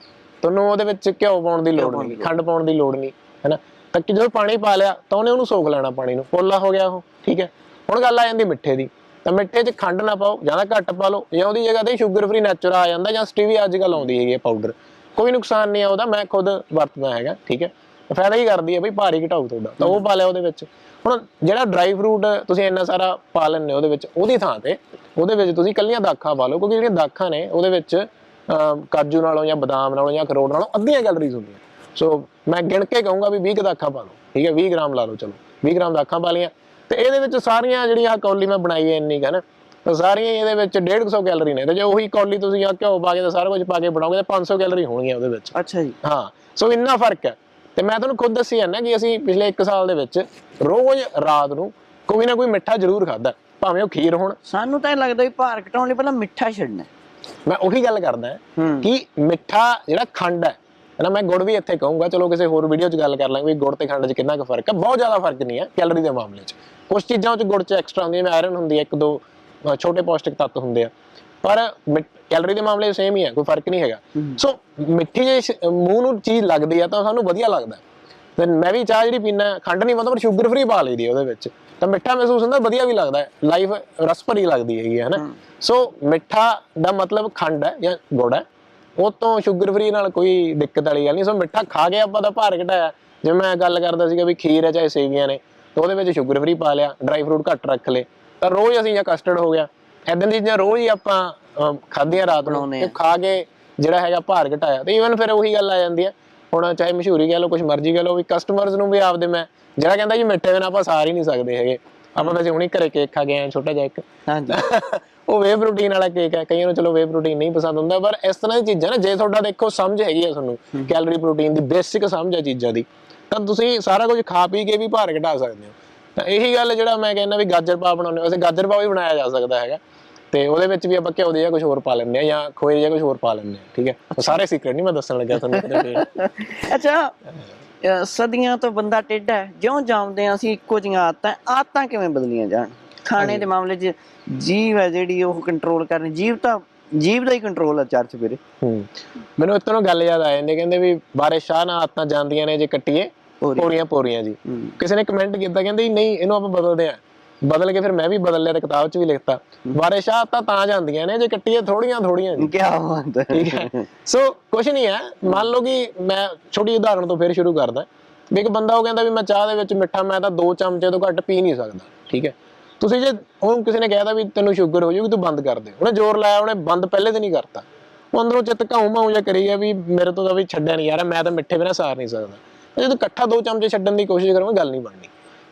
ਤੁਹਾਨੂੰ ਉਹਦੇ ਵਿੱਚ ਘਿਓ ਪਾਉਣ ਦੀ ਲੋੜ ਨਹੀਂ ਖੰਡ ਪਾਉਣ ਦੀ ਲੋੜ ਨਹੀਂ ਹੈਨਾ ਤਾਂ ਕਿ ਜਦੋਂ ਪਾਣੀ ਪਾ ਲਿਆ ਤਾਂ ਉਹਨੇ ਉਹਨੂੰ ਸੋਖ ਲੈਣਾ ਪਾਣੀ ਨੂੰ ਪੋਲਾ ਹੋ ਗਿਆ ਉਹ ਠੀਕ ਹੈ ਹੁਣ ਗੱਲ ਆ ਜਾਂਦੀ ਮਿੱਠੇ ਦੀ ਤਾਂ ਮਿੱਠੇ 'ਚ ਖੰਡ ਨਾ ਪਾਓ ਜਾਂ ਘੱਟ ਪਾ ਲਓ ਜਾਂ ਉਹਦੀ ਜਗ੍ਹਾ ਤੇ ਸ਼ੂਗਰ ਫ੍ਰੀ ਨੇਚਰ ਆ ਜਾਂਦਾ ਜਾਂ ਸਟੀਵੀ ਅੱਜ ਕੱਲ ਆਉਂਦੀ ਹੈਗੀ ਪਾਊਡਰ ਕੋਈ ਨੁਕਸਾਨ ਨਹੀਂ ਆਉਦਾ ਮੈਂ ਖੁਦ ਵਰਤਦਾ ਹੈਗਾ ਠੀਕ ਹੈ ਫਾਇਦਾ ਹੀ ਕਰਦੀ ਹੈ ਬਈ ਭਾਰੀ ਘਟਾਉ ਤੁਹਾਡਾ ਤਾਂ ਉਹ ਪਾ ਲਿਆ ਉਹਦੇ ਵਿੱਚ ਹੁਣ ਜਿਹੜਾ ਡਰਾਈ ਫਰੂਟ ਤੁਸੀਂ ਇੰਨਾ ਸਾਰਾ ਪਾ ਲੈਣੇ ਉਹਦੇ ਵਿੱਚ ਉਹਦੀ ਥਾਂ ਤੇ ਉਹਦੇ ਵਿੱਚ ਤੁਸੀਂ ਕੱਲੀਆਂ ਦਾਖਾਂ ਪਾ ਲਓ ਕਿਉਂਕਿ ਜਿਹੜੀਆਂ ਦਾਖਾਂ ਨੇ ਉਹਦੇ ਵਿੱਚ ਕਾਜੂ ਨਾਲੋਂ ਜਾਂ ਬਦਾਮ ਨਾਲੋਂ ਜਾਂ ਅਖਰੋਟ ਨਾਲੋਂ ਅੱਧੀਆਂ ਕੈਲਰੀਜ਼ ਹੁੰਦੀਆਂ ਸੋ ਮੈਂ ਗਿਣ ਕੇ ਕਹੂੰਗਾ ਵੀ 20 ਦਾਖਾਂ ਪਾ ਲਓ ਠੀਕ ਹੈ 20 ਗ੍ਰਾਮ ਲਾ ਲਓ ਚਲੋ 20 ਗ੍ਰਾਮ ਦਾਖਾਂ ਪਾ ਲਈਆਂ ਤੇ ਇਹਦੇ ਵਿੱਚ ਸਾਰੀਆਂ ਜਿਹੜੀਆਂ ਕੌਲੀ ਮੈਂ ਬਣਾਈ ਐ ਇੰਨੀ ਨਾ ਸਾਰੀਆਂ ਇਹਦੇ ਵਿੱਚ 150 ਕੈਲਰੀ ਨੇ ਤੇ ਜੇ ਉਹੀ ਕੌਲੀ ਤੁਸੀਂ ਆ ਘਿਓ ਪਾ ਕੇ ਤੇ ਸਾਰਾ ਕੁਝ ਪਾ ਕੇ ਬਣਾਓਗੇ ਤਾਂ 500 ਕੈਲਰੀ ਹੋਣਗੀਆਂ ਉਹਦੇ ਵਿੱਚ ਅੱਛਾ ਜੀ ਹਾਂ ਸੋ ਇੰਨਾ ਫਰਕ ਹੈ ਤੇ ਮੈਂ ਤੁਹਾਨੂੰ ਖੁਦ ਦੱਸਿਆ ਨਾ ਕਿ ਅਸੀਂ ਪਿਛਲੇ 1 ਸਾਲ ਦੇ ਵਿੱਚ ਰੋਜ਼ ਰਾਤ ਨੂੰ ਕੋਈ ਨਾ ਕੋਈ ਮਿੱਠਾ ਜ਼ਰੂਰ ਖਾਦਾ ਭਾਵੇਂ ਉਹ ਖੀਰ ਹੋਣ ਸਾਨੂੰ ਤਾਂ ਇਹ ਲੱਗਦਾ ਵੀ ਭਾਰ ਘਟਾਉਣ ਲਈ ਪਹਿਲਾਂ ਮਿੱਠਾ ਛੱਡਣਾ ਮੈਂ ਉਹੀ ਗੱਲ ਕਰਦਾ ਕਿ ਮਿੱਠਾ ਜਿਹੜਾ ਖੰਡ ਹੈ ਨਾ ਮੈਂ ਗੁੜ ਵੀ ਇੱਥੇ ਕਹੂੰਗਾ ਚਲੋ ਕਿਸੇ ਹੋਰ ਵੀਡੀਓ 'ਚ ਗੱਲ ਕਰ ਲਾਂਗੇ ਵੀ ਗੁੜ ਤੇ ਖੰਡ 'ਚ ਕਿੰਨਾ ਕੁ ਫਰਕ ਹੈ ਬਹੁਤ ਜ਼ਿਆਦਾ ਫਰਕ ਨਹੀਂ ਹੈ ਕੈਲਰੀ ਦੇ ਮਾਮਲੇ 'ਚ ਕੁਝ ਚੀਜ਼ਾਂ ਵਿੱਚ ਗੁੜ ਚ ਐਕਸਟਰਾ ਹੁੰਦੀ ਹੈ ਆਇਰਨ ਹੁੰਦੀ ਹੈ ਇੱਕ ਦੋ ਛੋਟੇ ਪੌਸ਼ਟਿਕ ਤੱਤ ਹੁੰਦੇ ਆ ਪਰ ਕੈਲਰੀ ਦੇ ਮਾਮਲੇ ਸੇਮ ਹੀ ਹੈ ਕੋਈ ਫਰਕ ਨਹੀਂ ਹੈਗਾ ਸੋ ਮਿੱਠੀ ਜੇ ਮੂੰਹ ਨੂੰ ਚੀਜ਼ ਲੱਗਦੀ ਆ ਤਾਂ ਸਾਨੂੰ ਵਧੀਆ ਲੱਗਦਾ ਤੇ ਮੈਂ ਵੀ ਚਾਹ ਜਿਹੜੀ ਪੀਣਾ ਖੰਡ ਨਹੀਂ ਮਤਲਬ ਸ਼ੂਗਰ ਫ੍ਰੀ ਪਾ ਲਈਦੀ ਉਹਦੇ ਵਿੱਚ ਤਾਂ ਮਿੱਠਾ ਮਹਿਸੂਸ ਹੁੰਦਾ ਵਧੀਆ ਵੀ ਲੱਗਦਾ ਲਾਈਫ ਰਸ ਭਰੀ ਲੱਗਦੀ ਹੈਗੀ ਹੈ ਨਾ ਸੋ ਮਿੱਠਾ ਦਾ ਮਤਲਬ ਖੰਡ ਹੈ ਜਾਂ ਗੁੜ ਹੈ ਉਹ ਤੋਂ ਸ਼ੂਗਰ ਫ੍ਰੀ ਨਾਲ ਕੋਈ ਦਿੱਕਤ ਵਾਲੀ ਗੱਲ ਨਹੀਂ ਸੋ ਮਿੱਠਾ ਖਾ ਕੇ ਆਪਾਂ ਦਾ ਭਾਰ ਘਟਾਇਆ ਜਿਵੇਂ ਮੈਂ ਗੱਲ ਕਰਦਾ ਸੀਗਾ ਵੀ ਖੀਰ ਹੈ ਚਾਹੇ ਸੇਵੀਆਂ ਨੇ ਉਹਦੇ ਵਿੱਚ ਸ਼ੂਗਰ ਫ੍ਰੀ ਪਾ ਲਿਆ ਡਰਾਈ ਫਰੂਟ ਘੱਟ ਰੱਖ ਲੇ ਤਾਂ ਰੋਜ਼ ਅਸੀਂ ਜਾਂ ਕਸਟਰਡ ਹੋ ਗਿਆ ਐਦਾਂ ਦੀ ਜਾਂ ਰੋਜ਼ ਹੀ ਆਪਾਂ ਖਾਂਦੇ ਆ ਰਾਤ ਨੂੰ ਤੇ ਖਾ ਕੇ ਜਿਹੜਾ ਹੈਗਾ ਭਾਰ ਘਟਾਇਆ ਤੇ ਈਵਨ ਫਿਰ ਉਹੀ ਗੱਲ ਆ ਜਾਂਦੀ ਹੈ ਹੁਣ ਚਾਹੇ ਮਸ਼ਹੂਰੀ ਕਹ ਲਓ ਕੁਝ ਮਰਜ਼ੀ ਕਹ ਲਓ ਵੀ ਕਸਟਮਰਸ ਨੂੰ ਵੀ ਆਪਦੇ ਮੈਂ ਜਿਹੜਾ ਕਹਿੰਦਾ ਜੀ ਮਿੱਠੇ ਬਿਨਾ ਆਪਾਂ ਸਾਰ ਹੀ ਨਹੀਂ ਸਕਦੇ ਹੈਗੇ ਆਪਾਂ ਵੈਸੇ ਹੁਣੇ ਘਰੇ ਕੇਕ ਖਾ ਗਏ ਆ ਛੋਟਾ ਜਿਹਾ ਇੱਕ ਹਾਂਜੀ ਉਹ ਵੇ ਪ੍ਰੋਟੀਨ ਵਾਲਾ ਕੇਕ ਹੈ ਕਈਆਂ ਨੂੰ ਚਲੋ ਵੇ ਪ੍ਰੋਟੀਨ ਨਹੀਂ ਪਸੰਦ ਹੁੰਦਾ ਪਰ ਇਸ ਤਰ੍ਹਾਂ ਦੀ ਚੀਜ਼ਾਂ ਨਾ ਜੇ ਤੁਹਾਡਾ ਦੇਖੋ ਸਮਝ ਹੈਗੀ ਆ ਤੁਹਾਨੂੰ ਕੈਲਰੀ ਪ੍ਰੋਟੀਨ ਦੀ ਬੇਸਿਕ ਸਮਝ ਆ ਚੀਜ਼ਾਂ ਦੀ ਤਾਂ ਤੁਸੀਂ ਸਾਰਾ ਕੁਝ ਖਾ ਪੀ ਕੇ ਵੀ ਭਾਰ ਘਟਾ ਸਕਦੇ ਹੋ ਤਾਂ ਇਹੀ ਗੱਲ ਜਿਹੜਾ ਮੈਂ ਕਹਿੰਦਾ ਵੀ ਗਾਜਰ ਪਾ ਬਣਾਉਣੇ ਵਾਸਤੇ ਗਾਜਰ ਪਾ ਵੀ ਬਣਾਇਆ ਜਾ ਸਕਦਾ ਹੈਗਾ ਤੇ ਉਹਦੇ ਵਿੱਚ ਵੀ ਆਪਾਂ ਘਿਓ ਦੇ ਜਾਂ ਕੁਝ ਹੋਰ ਪਾ ਲੈਂਦੇ ਆ ਜਾਂ ਖੋਏ ਜਾਂ ਕੁਝ ਹੋਰ ਪਾ ਲੈਂਦੇ ਆ ਠੀਕ ਹੈ ਉਹ ਸਾਰੇ ਸੀਕ੍ਰੇਟ ਨਹੀਂ ਮੈਂ ਦੱਸਣ ਲੱਗਾ ਤੁਹਾਨੂੰ ਅੱਛਾ ਸਦੀਆਂ ਤੋਂ ਬੰਦਾ ਟੇਢਾ ਹੈ ਜਿਉਂ ਜਾਉਂਦੇ ਆ ਅਸੀਂ ਇੱਕੋ ਜੀਆਂ ਆਦਤਾਂ ਆਦਤਾਂ ਕਿਵੇਂ ਬਦਲੀਆਂ ਜਾਣ ਖਾਣੇ ਦੇ ਮਾਮਲੇ 'ਚ ਜੀਵ ਹੈ ਜਿਹੜੀ ਉਹ ਕੰਟਰੋਲ ਕਰਨੀ ਜੀਵ ਤਾਂ ਜੀਵ ਦਾ ਹੀ ਕੰਟਰੋਲ ਆ ਚਰਚ ਵੀਰੇ ਹੂੰ ਮੈਨੂੰ ਇਤਨੋਂ ਗੱਲ ਯਾਦ ਆ ਜਾਂਦੀ ਕਹਿੰਦੇ ਵੀ ਬਾਰੇ ਸ਼ਾਹ ਨਾ ਆਤਾਂ ਜਾਂਦੀਆਂ ਨੇ ਜੇ ਕੱਟੀਏ ਪੋਰੀਆਂ ਪੋਰੀਆਂ ਜੀ ਕਿਸੇ ਨੇ ਕਮੈਂਟ ਕੀਤਾ ਕਹਿੰਦੇ ਨਹੀਂ ਇਹਨੂੰ ਆਪਾਂ ਬਦਲਦੇ ਆ ਬਦਲ ਕੇ ਫਿਰ ਮੈਂ ਵੀ ਬਦਲ ਲਿਆ ਤੇ ਕਿਤਾਬ 'ਚ ਵੀ ਲਿਖਤਾ ਸ਼ਾਹ ਤਾਂ ਤਾਂ ਜਾਂਦੀਆਂ ਨੇ ਜੇ ਕੱਟੀਏ ਥੋੜੀਆਂ ਥੋੜੀਆਂ ਜੀ ਕੀ ਬਾਤ ਹੈ ਸੋ ਕੁਝ ਨਹੀਂ ਹੈ ਮੰਨ ਲਓ ਕਿ ਮੈਂ ਛੋਟੀ ਉਦਾਹਰਣ ਤੋਂ ਫਿਰ ਸ਼ੁਰੂ ਕਰਦਾ ਵੀ ਇੱਕ ਬੰਦਾ ਉਹ ਕਹਿੰਦਾ ਵੀ ਮੈਂ ਚਾਹ ਦੇ ਵਿੱਚ ਮਿੱਠਾ ਮੈਂ ਤਾਂ 2 ਚਮਚੇ ਤੋਂ ਘੱਟ ਪੀ ਨਹੀਂ ਸਕਦਾ ਠੀਕ ਹੈ ਤੁਸੀਂ ਜੇ ਹੁਣ ਕਿਸੇ ਨੇ ਕਹਿਦਾ ਵੀ ਤੈਨੂੰ ਸ਼ੂਗਰ ਹੋ ਜਾਊਗੀ ਤੂੰ ਬੰਦ ਕਰ ਦੇ ਉਹਨੇ ਜ਼ੋਰ ਲਾਇਆ ਉਹਨੇ ਬੰਦ ਪਹਿਲੇ ਦਿਨ ਹੀ ਕਰਤਾ ਉਹ ਅੰਦਰੋਂ ਚਿੱਤ ਘਾਉ ਮਾਉ ਜਾਂ ਕਰੀ ਗਿਆ ਵੀ ਮੇਰੇ ਤੋਂ ਤਾਂ ਵੀ ਛੱਡਿਆ ਨਹੀਂ ਯਾਰ ਮੈਂ ਤਾਂ ਮਿੱਠੇ ਬਿਨਾ ਸਾਰ ਨਹੀਂ ਸਕਦਾ ਜਦੋਂ ਇਕੱਠਾ ਦੋ ਚਮਚੇ ਛੱਡਣ ਦੀ ਕੋਸ਼ਿਸ਼ ਕਰੋਗੇ ਗੱਲ ਨਹੀਂ ਬਣਨੀ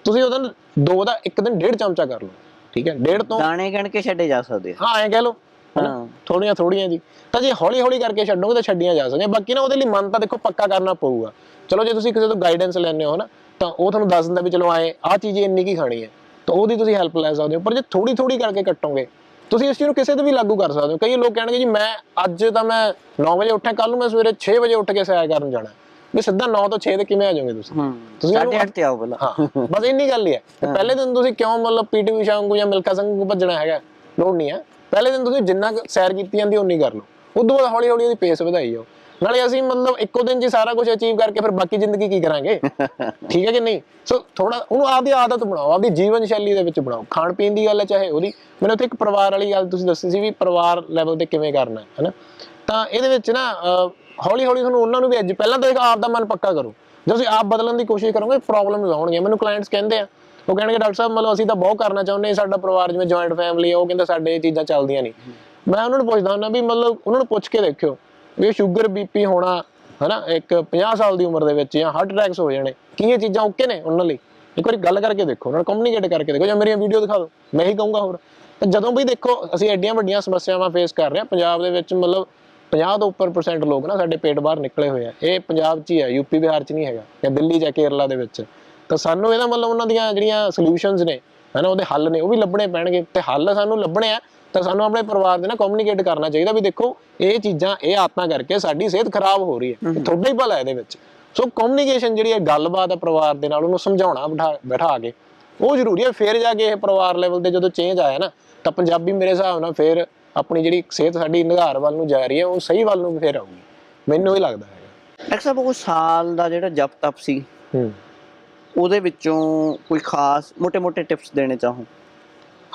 ਤੁਸੀਂ ਉਹਦਾ ਦੋ ਦਾ ਇੱਕ ਦਿਨ ਡੇਢ ਚਮਚਾ ਕਰ ਲਓ ਠੀਕ ਹੈ ਡੇਢ ਤੋਂ ਦਾਣੇ ਗਣ ਕੇ ਛੱਡੇ ਜਾ ਸਕਦੇ ਹਾਂ ਐਂ ਕਹਿ ਲਓ ਹਾਂ ਥੋੜੀਆਂ ਥੋੜੀਆਂ ਜੀ ਤਾਂ ਜੇ ਹੌਲੀ ਹੌਲੀ ਕਰਕੇ ਛੱਡੋਗੇ ਤਾਂ ਛੱਡੀਆਂ ਜਾ ਸਕਦੀਆਂ ਬਾਕੀ ਨਾ ਉਹਦੇ ਲਈ ਮਨ ਤਾਂ ਦੇਖੋ ਪੱਕਾ ਕਰਨਾ ਪਊਗਾ ਚਲੋ ਜੇ ਤੁਸੀਂ ਕਿਸੇ ਤੋਂ ਗਾਈਡੈਂਸ ਲੈਣੇ ਹੋ ਨਾ ਤਾਂ ਉਹ ਤੁਹਾਨੂੰ ਦੱਸ ਦਿੰਦਾ ਵੀ ਚਲੋ ਆਏ ਆ ਚੀਜ਼ ਇੰਨੀ ਕੀ ਖਾਣੀ ਹੈ ਤਾਂ ਉਹਦੀ ਤੁਸੀਂ ਹੈਲਪ ਲੈ ਸਕਦੇ ਹੋ ਪਰ ਜੇ ਥੋੜੀ ਥੋੜੀ ਕਰਕੇ ਕੱਟੋਗੇ ਤੁਸੀਂ ਇਸ ਚੀਜ਼ ਨੂੰ ਕਿਸੇ ਤੇ ਵੀ ਲਾਗੂ ਕਰ ਸਕਦੇ ਹੋ ਕਈ ਲੋਕ ਕਹਿਣਗੇ ਜੀ ਮੈਂ ਅੱਜ ਤਾਂ ਮੈਂ 9 ਵਜੇ ਉੱਠਾਂ ਕੱਲ ਨੂੰ ਮੈਂ ਸਵੇਰੇ 6 ਵਜੇ ਉੱਠ ਕੇ ਸੈਰ ਕਰਨ ਜਾਣਾ ਵੀ ਸਿੱਧਾ 9 ਤੋਂ 6 ਤੇ ਕਿਵੇਂ ਆ ਜਾਓਗੇ ਤੁਸੀਂ ਤੁਸੀਂ ਸਾਡੇ ਤੇ ਆਓ ਪਹਿਲਾਂ ਹਾਂ ਬਸ ਇੰਨੀ ਗੱਲ ਹੀ ਹੈ ਤੇ ਪਹਿਲੇ ਦਿਨ ਤੁਸੀਂ ਕਿਉਂ ਮਤਲਬ ਪੀਟੀ ਉਸ਼ਾ ਵਾਂਗੂ ਜਾਂ ਮਿਲਕਾ ਸਿੰਘ ਵਾਂਗੂ ਭੱਜਣਾ ਹੈਗਾ ਲੋੜ ਨਹੀਂ ਹੈ ਪਹਿਲੇ ਦਿਨ ਤੁਸੀਂ ਜਿੰਨਾ ਸੈਰ ਕੀਤੀ ਜਾਂਦੀ ਉਨੀ ਕਰ ਲਓ ਉਦੋਂ ਬਾਅਦ ਹੌਲੀ ਹੌਲੀ ਉਹਦੀ ਪੇਸ ਵਧਾਈ ਜਾਓ ਨਾਲੇ ਅਸੀਂ ਮਤਲਬ ਇੱਕੋ ਦਿਨ 'ਚ ਸਾਰਾ ਕੁਝ ਅਚੀਵ ਕਰਕੇ ਫਿਰ ਬਾਕੀ ਜ਼ਿੰਦਗੀ ਕੀ ਕਰਾਂਗੇ ਠੀਕ ਹੈ ਕਿ ਨਹੀਂ ਸੋ ਥੋੜਾ ਉਹਨੂੰ ਆਪਦੀ ਆਦਤ ਬਣਾਓ ਆਪਦੀ ਜੀਵਨ ਸ਼ੈਲੀ ਦੇ ਵਿੱਚ ਬਣਾਓ ਖਾਣ ਪੀਣ ਦੀ ਗੱਲ ਹੈ ਚਾਹੇ ਉਹਦੀ ਮੈਨੂੰ ਉੱਥੇ ਇੱਕ ਪਰਿਵਾਰ ਵਾਲੀ ਗੱਲ ਤੁਸੀਂ ਦੱਸੀ ਸੀ ਵੀ ਪਰਿਵਾਰ ਲੈਵਲ ਤੇ ਕਿਵੇਂ ਕਰਨਾ ਹੈ ਹਨਾ ਤਾਂ ਇਹਦੇ ਵਿੱਚ ਨਾ ਹੌਲੀ ਹੌਲੀ ਤੁਹਾਨੂੰ ਉਹਨਾਂ ਨੂੰ ਵੀ ਅੱਜ ਪਹਿਲਾਂ ਤਾਂ ਇੱਕ ਆਪ ਦਾ ਮਨ ਪੱਕਾ ਕਰੋ ਜਦੋਂ ਤੁਸੀਂ ਆਪ ਬਦਲਣ ਦੀ ਕੋਸ਼ਿਸ਼ ਕਰੋਗੇ ਪ੍ਰੋਬਲਮਸ ਆਉਣਗੀਆਂ ਮੈਨੂੰ ਕਲਾਇੰਟਸ ਕਹਿੰਦੇ ਆ ਉਹ ਕਹਿੰਦੇ ਡਾਕਟਰ ਸਾਹਿਬ ਮਤਲਬ ਅਸੀਂ ਤਾਂ ਬਹੁਤ ਕਰਨਾ ਚਾਹੁੰਦੇ ਆ ਸਾਡਾ ਪਰਿਵਾਰ ਜਿਵੇਂ ਜੁਆਇੰਟ ਫੈਮਿਲੀ ਆ ਉਹ ਕਹਿੰਦਾ ਸਾਡੇ ਇਹ ਚੀਜ਼ਾਂ ਚੱਲਦੀਆਂ ਨਹੀਂ ਮੈਂ ਉਹਨਾਂ ਨੂੰ ਪੁੱਛਦਾ ਹੁੰਦਾ ਵੀ ਮਤਲਬ ਉਹਨਾਂ ਨੂੰ ਪੁੱਛ ਕੇ ਦੇਖਿਓ ਵੀ ਸ਼ੂਗਰ ਬੀਪੀ ਹੋਣਾ ਹਨਾ ਇੱਕ 50 ਸਾਲ ਦੀ ਉਮਰ ਦੇ ਵਿੱਚ ਜਾਂ ਹਾਰਟ ਅਟੈਕਸ ਹੋ ਜਾਣੇ ਕੀ ਇਹ ਚੀਜ਼ਾਂ ਓਕੇ ਨੇ ਉਹਨਾਂ ਲਈ ਇੱਕ ਵਾਰੀ ਗੱਲ ਕਰਕੇ ਦੇਖੋ ਉਹਨਾਂ ਨਾਲ ਕਮਿਊਨੀਕੇਟ ਕਰਕੇ ਦੇਖੋ ਜਾਂ ਮੇਰੀਆਂ ਵੀਡੀਓ ਦਿਖਾ ਦਿਓ ਮੈਂ ਹੀ ਕਹੂੰਗਾ ਹੋਰ ਜਦੋਂ ਵੀ ਦੇਖੋ ਅਸੀਂ ਐਡੀਆਂ ਵੱਡੀਆਂ ਸਮੱਸਿਆਵਾਂ ਫੇਸ ਕਰ ਰਹੇ ਹਾਂ ਪੰਜਾਬ ਦੇ ਵਿੱਚ ਮਤਲਬ 50 ਤੋਂ ਉੱਪਰ ਪਰਸੈਂਟ ਲੋਕ ਨਾ ਸਾਡੇ ਪੇਟ ਬਾਹਰ ਨਿਕਲੇ ਹੋਏ ਆ ਇਹ ਪੰਜਾਬ 'ਚ ਹੀ ਆ ਯੂਪੀ ਬਿਹਾਰ 'ਚ ਨਹੀਂ ਹੈਗਾ ਜਾਂ ਦਿੱਲੀ ਜਾਂ ਕੇਰਲਾ ਦੇ ਵਿੱਚ ਤਾਂ ਸਾਨੂੰ ਇਹਦਾ ਮਤਲਬ ਉਹਨਾਂ ਦੀਆਂ ਜਿਹੜੀਆਂ ਸੋਲੂਸ਼ਨਸ ਨੇ ਹਨਾ ਉਹਦੇ ਹੱਲ ਨੇ ਉਹ ਵੀ ਲੱਭਣੇ ਪੈਣਗੇ ਤੇ ਹੱਲ ਸਾਨੂੰ ਲੱਭਣੇ ਆ ਤਾਂ ਸਾਨੂੰ ਆਪਣੇ ਪਰਿਵਾਰ ਦੇ ਨਾਲ ਕਮਿਊਨੀਕੇਟ ਕਰਨਾ ਚਾਹੀਦਾ ਵੀ ਦੇਖੋ ਇਹ ਚੀਜ਼ਾਂ ਇਹ ਆਤਾਂ ਕਰਕੇ ਸਾਡੀ ਸਿਹਤ ਖਰਾਬ ਹੋ ਰਹੀ ਹੈ ਤੁਹਾਡਾ ਹੀ ਭਲਾ ਇਹਦੇ ਵਿੱਚ ਸੋ ਕਮਿਊਨੀਕੇਸ਼ਨ ਜਿਹੜੀ ਹੈ ਗੱਲਬਾਤ ਹੈ ਪਰਿਵਾਰ ਦੇ ਨਾਲ ਉਹਨੂੰ ਸਮਝਾਉਣਾ ਬਿਠਾ ਬਿਠਾ ਕੇ ਉਹ ਜ਼ਰੂਰੀ ਹੈ ਫੇਰ ਜਾ ਕੇ ਇਹ ਪਰਿਵਾਰ ਲੈਵਲ ਤੇ ਜਦੋਂ ਚੇਂਜ ਆਇਆ ਨਾ ਤਾਂ ਪੰਜਾਬੀ ਮੇਰੇ ਹਿਸਾਬ ਨਾਲ ਫੇਰ ਆਪਣੀ ਜਿਹੜੀ ਸਿਹਤ ਸਾਡੀ ਨਿਗਾਰ ਵੱਲ ਨੂੰ ਜਾ ਰਹੀ ਹੈ ਉਹ ਸਹੀ ਵੱਲ ਨੂੰ ਫੇਰ ਆਊਗੀ ਮੈਨੂੰ ਇਹ ਲੱਗਦਾ ਹੈਗਾ ਡਾਕਟਰ ਸਾਹਿਬ ਉਹ ਸਾਲ ਦਾ ਜਿਹੜਾ ਜਪ ਤਪ ਸੀ ਹੂੰ ਉਹਦੇ ਵਿੱਚੋਂ ਕੋਈ ਖਾਸ ਮੋٹے-ਮੋٹے ਟਿਪਸ ਦੇਣੇ ਚਾਹੋ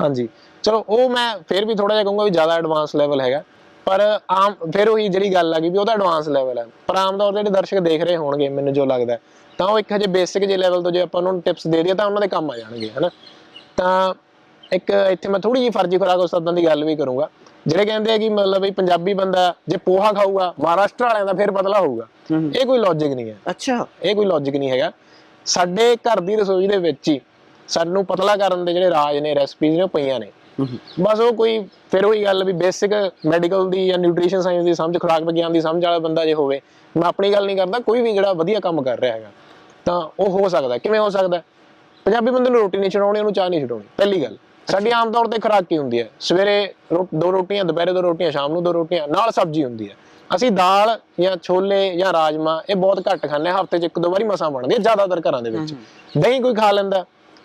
ਹਾਂਜੀ ਚਲੋ ਉਹ ਮੈਂ ਫੇਰ ਵੀ ਥੋੜਾ ਜਿਹਾ ਕਹੂੰਗਾ ਵੀ ਜ਼ਿਆਦਾ ਐਡਵਾਂਸ ਲੈਵਲ ਹੈਗਾ ਪਰ ਆਮ ਫਿਰ ਉਹੀ ਜਿਹੜੀ ਗੱਲ ਆ ਗਈ ਵੀ ਉਹਦਾ ਐਡਵਾਂਸ ਲੈਵਲ ਹੈ ਪਰ ਆਮ ਤੌਰ ਤੇ ਜਿਹੜੇ ਦਰਸ਼ਕ ਦੇਖ ਰਹੇ ਹੋਣਗੇ ਮੈਨੂੰ ਜੋ ਲੱਗਦਾ ਤਾਂ ਉਹ ਇੱਕ ਹਜੇ ਬੇਸਿਕ ਜੇ ਲੈਵਲ ਤੋਂ ਜੇ ਆਪਾਂ ਉਹਨਾਂ ਨੂੰ ਟਿਪਸ ਦੇ ਦਈਏ ਤਾਂ ਉਹਨਾਂ ਦੇ ਕੰਮ ਆ ਜਾਣਗੇ ਹਨਾ ਤਾਂ ਇੱਕ ਇੱਥੇ ਮੈਂ ਥੋੜੀ ਜਿਹੀ ਫਰਜ਼ੀ ਖੁਰਾਕ ਉਸਤਾਦਾਂ ਦੀ ਗੱਲ ਵੀ ਕਰੂੰਗਾ ਜਿਹੜੇ ਕਹਿੰਦੇ ਆ ਕਿ ਮਤਲਬ ਵੀ ਪੰਜਾਬੀ ਬੰਦਾ ਜੇ ਪੋਹਾ ਖਾਊਗਾ ਮਹਾਰਾਸ਼ਟਰ ਵਾਲਿਆਂ ਦਾ ਫਿਰ ਬਦਲਾ ਹੋਊਗਾ ਇਹ ਕੋਈ ਲੌਜੀਕ ਨਹੀਂ ਹੈ ਅੱਛਾ ਇਹ ਕੋਈ ਲੌਜੀਕ ਨਹੀਂ ਹੈਗਾ ਸਾਡੇ ਘਰ ਦੀ ਰਸੋਈ ਦੇ ਵਿੱਚ ਹੀ ਸਾਨੂੰ ਪਤਲਾ ਕਰਨ ਦੇ ਜਿਹੜੇ ਰਾਜ ਨੇ ਰੈਸਪੀਜ਼ ਨੇ ਉਹ ਪਈਆਂ ਨੇ ਬਸ ਉਹ ਕੋਈ ਫਿਰ ਉਹੀ ਗੱਲ ਵੀ ਬੇਸਿਕ ਮੈਡੀਕਲ ਦੀ ਜਾਂ ਨਿਊਟ੍ਰੀਸ਼ਨ ਸਾਇੰਸ ਦੀ ਸਮਝ ਖੁਰਾਕ ਵਿਗਿਆਨ ਦੀ ਸਮਝ ਵਾਲਾ ਬੰਦਾ ਜੇ ਹੋਵੇ ਮੈਂ ਆਪਣੀ ਗੱਲ ਨਹੀਂ ਕਰਦਾ ਕੋਈ ਵੀ ਜਿਹੜਾ ਵਧੀਆ ਕੰਮ ਕਰ ਰਿਹਾ ਹੈਗਾ ਤਾਂ ਉਹ ਹੋ ਸਕਦਾ ਕਿਵੇਂ ਹੋ ਸਕਦਾ ਪੰਜਾਬੀ ਬੰਦੇ ਨੂੰ ਰੋਟੀ ਨਹੀਂ ਛਡਾਉਣੀ ਉਹਨੂੰ ਚਾਹ ਨਹੀਂ ਛਡਾਉਣੀ ਪਹਿਲੀ ਗੱਲ ਸਾਡੀ ਆਮ ਤੌਰ ਤੇ ਖੁਰਾਕ ਕੀ ਹੁੰਦੀ ਹੈ ਸਵੇਰੇ ਦੋ ਰੋਟੀਆਂ ਦੁਪਹਿਰੇ ਦੋ ਰੋਟੀਆਂ ਸ਼ਾਮ ਨੂੰ ਦੋ ਰੋਟੀਆਂ ਨਾਲ ਸਬਜ਼ੀ ਹੁੰਦੀ ਹੈ ਅਸੀਂ ਦਾਲ ਜਾਂ ਛੋਲੇ ਜਾਂ ਰਾਜਮਾ ਇਹ ਬਹੁਤ ਘੱਟ ਖਾਂਦੇ ਹਾਂ ਹਫਤੇ 'ਚ ਇੱਕ ਦੋ ਵਾਰੀ ਮਸਾਂ ਬਣਦੀ ਹੈ ਜ਼ਿਆਦਾਤਰ ਘਰਾਂ ਦੇ ਵਿੱਚ ਦਹੀਂ ਕੋਈ ਖਾ ਲੈਂਦਾ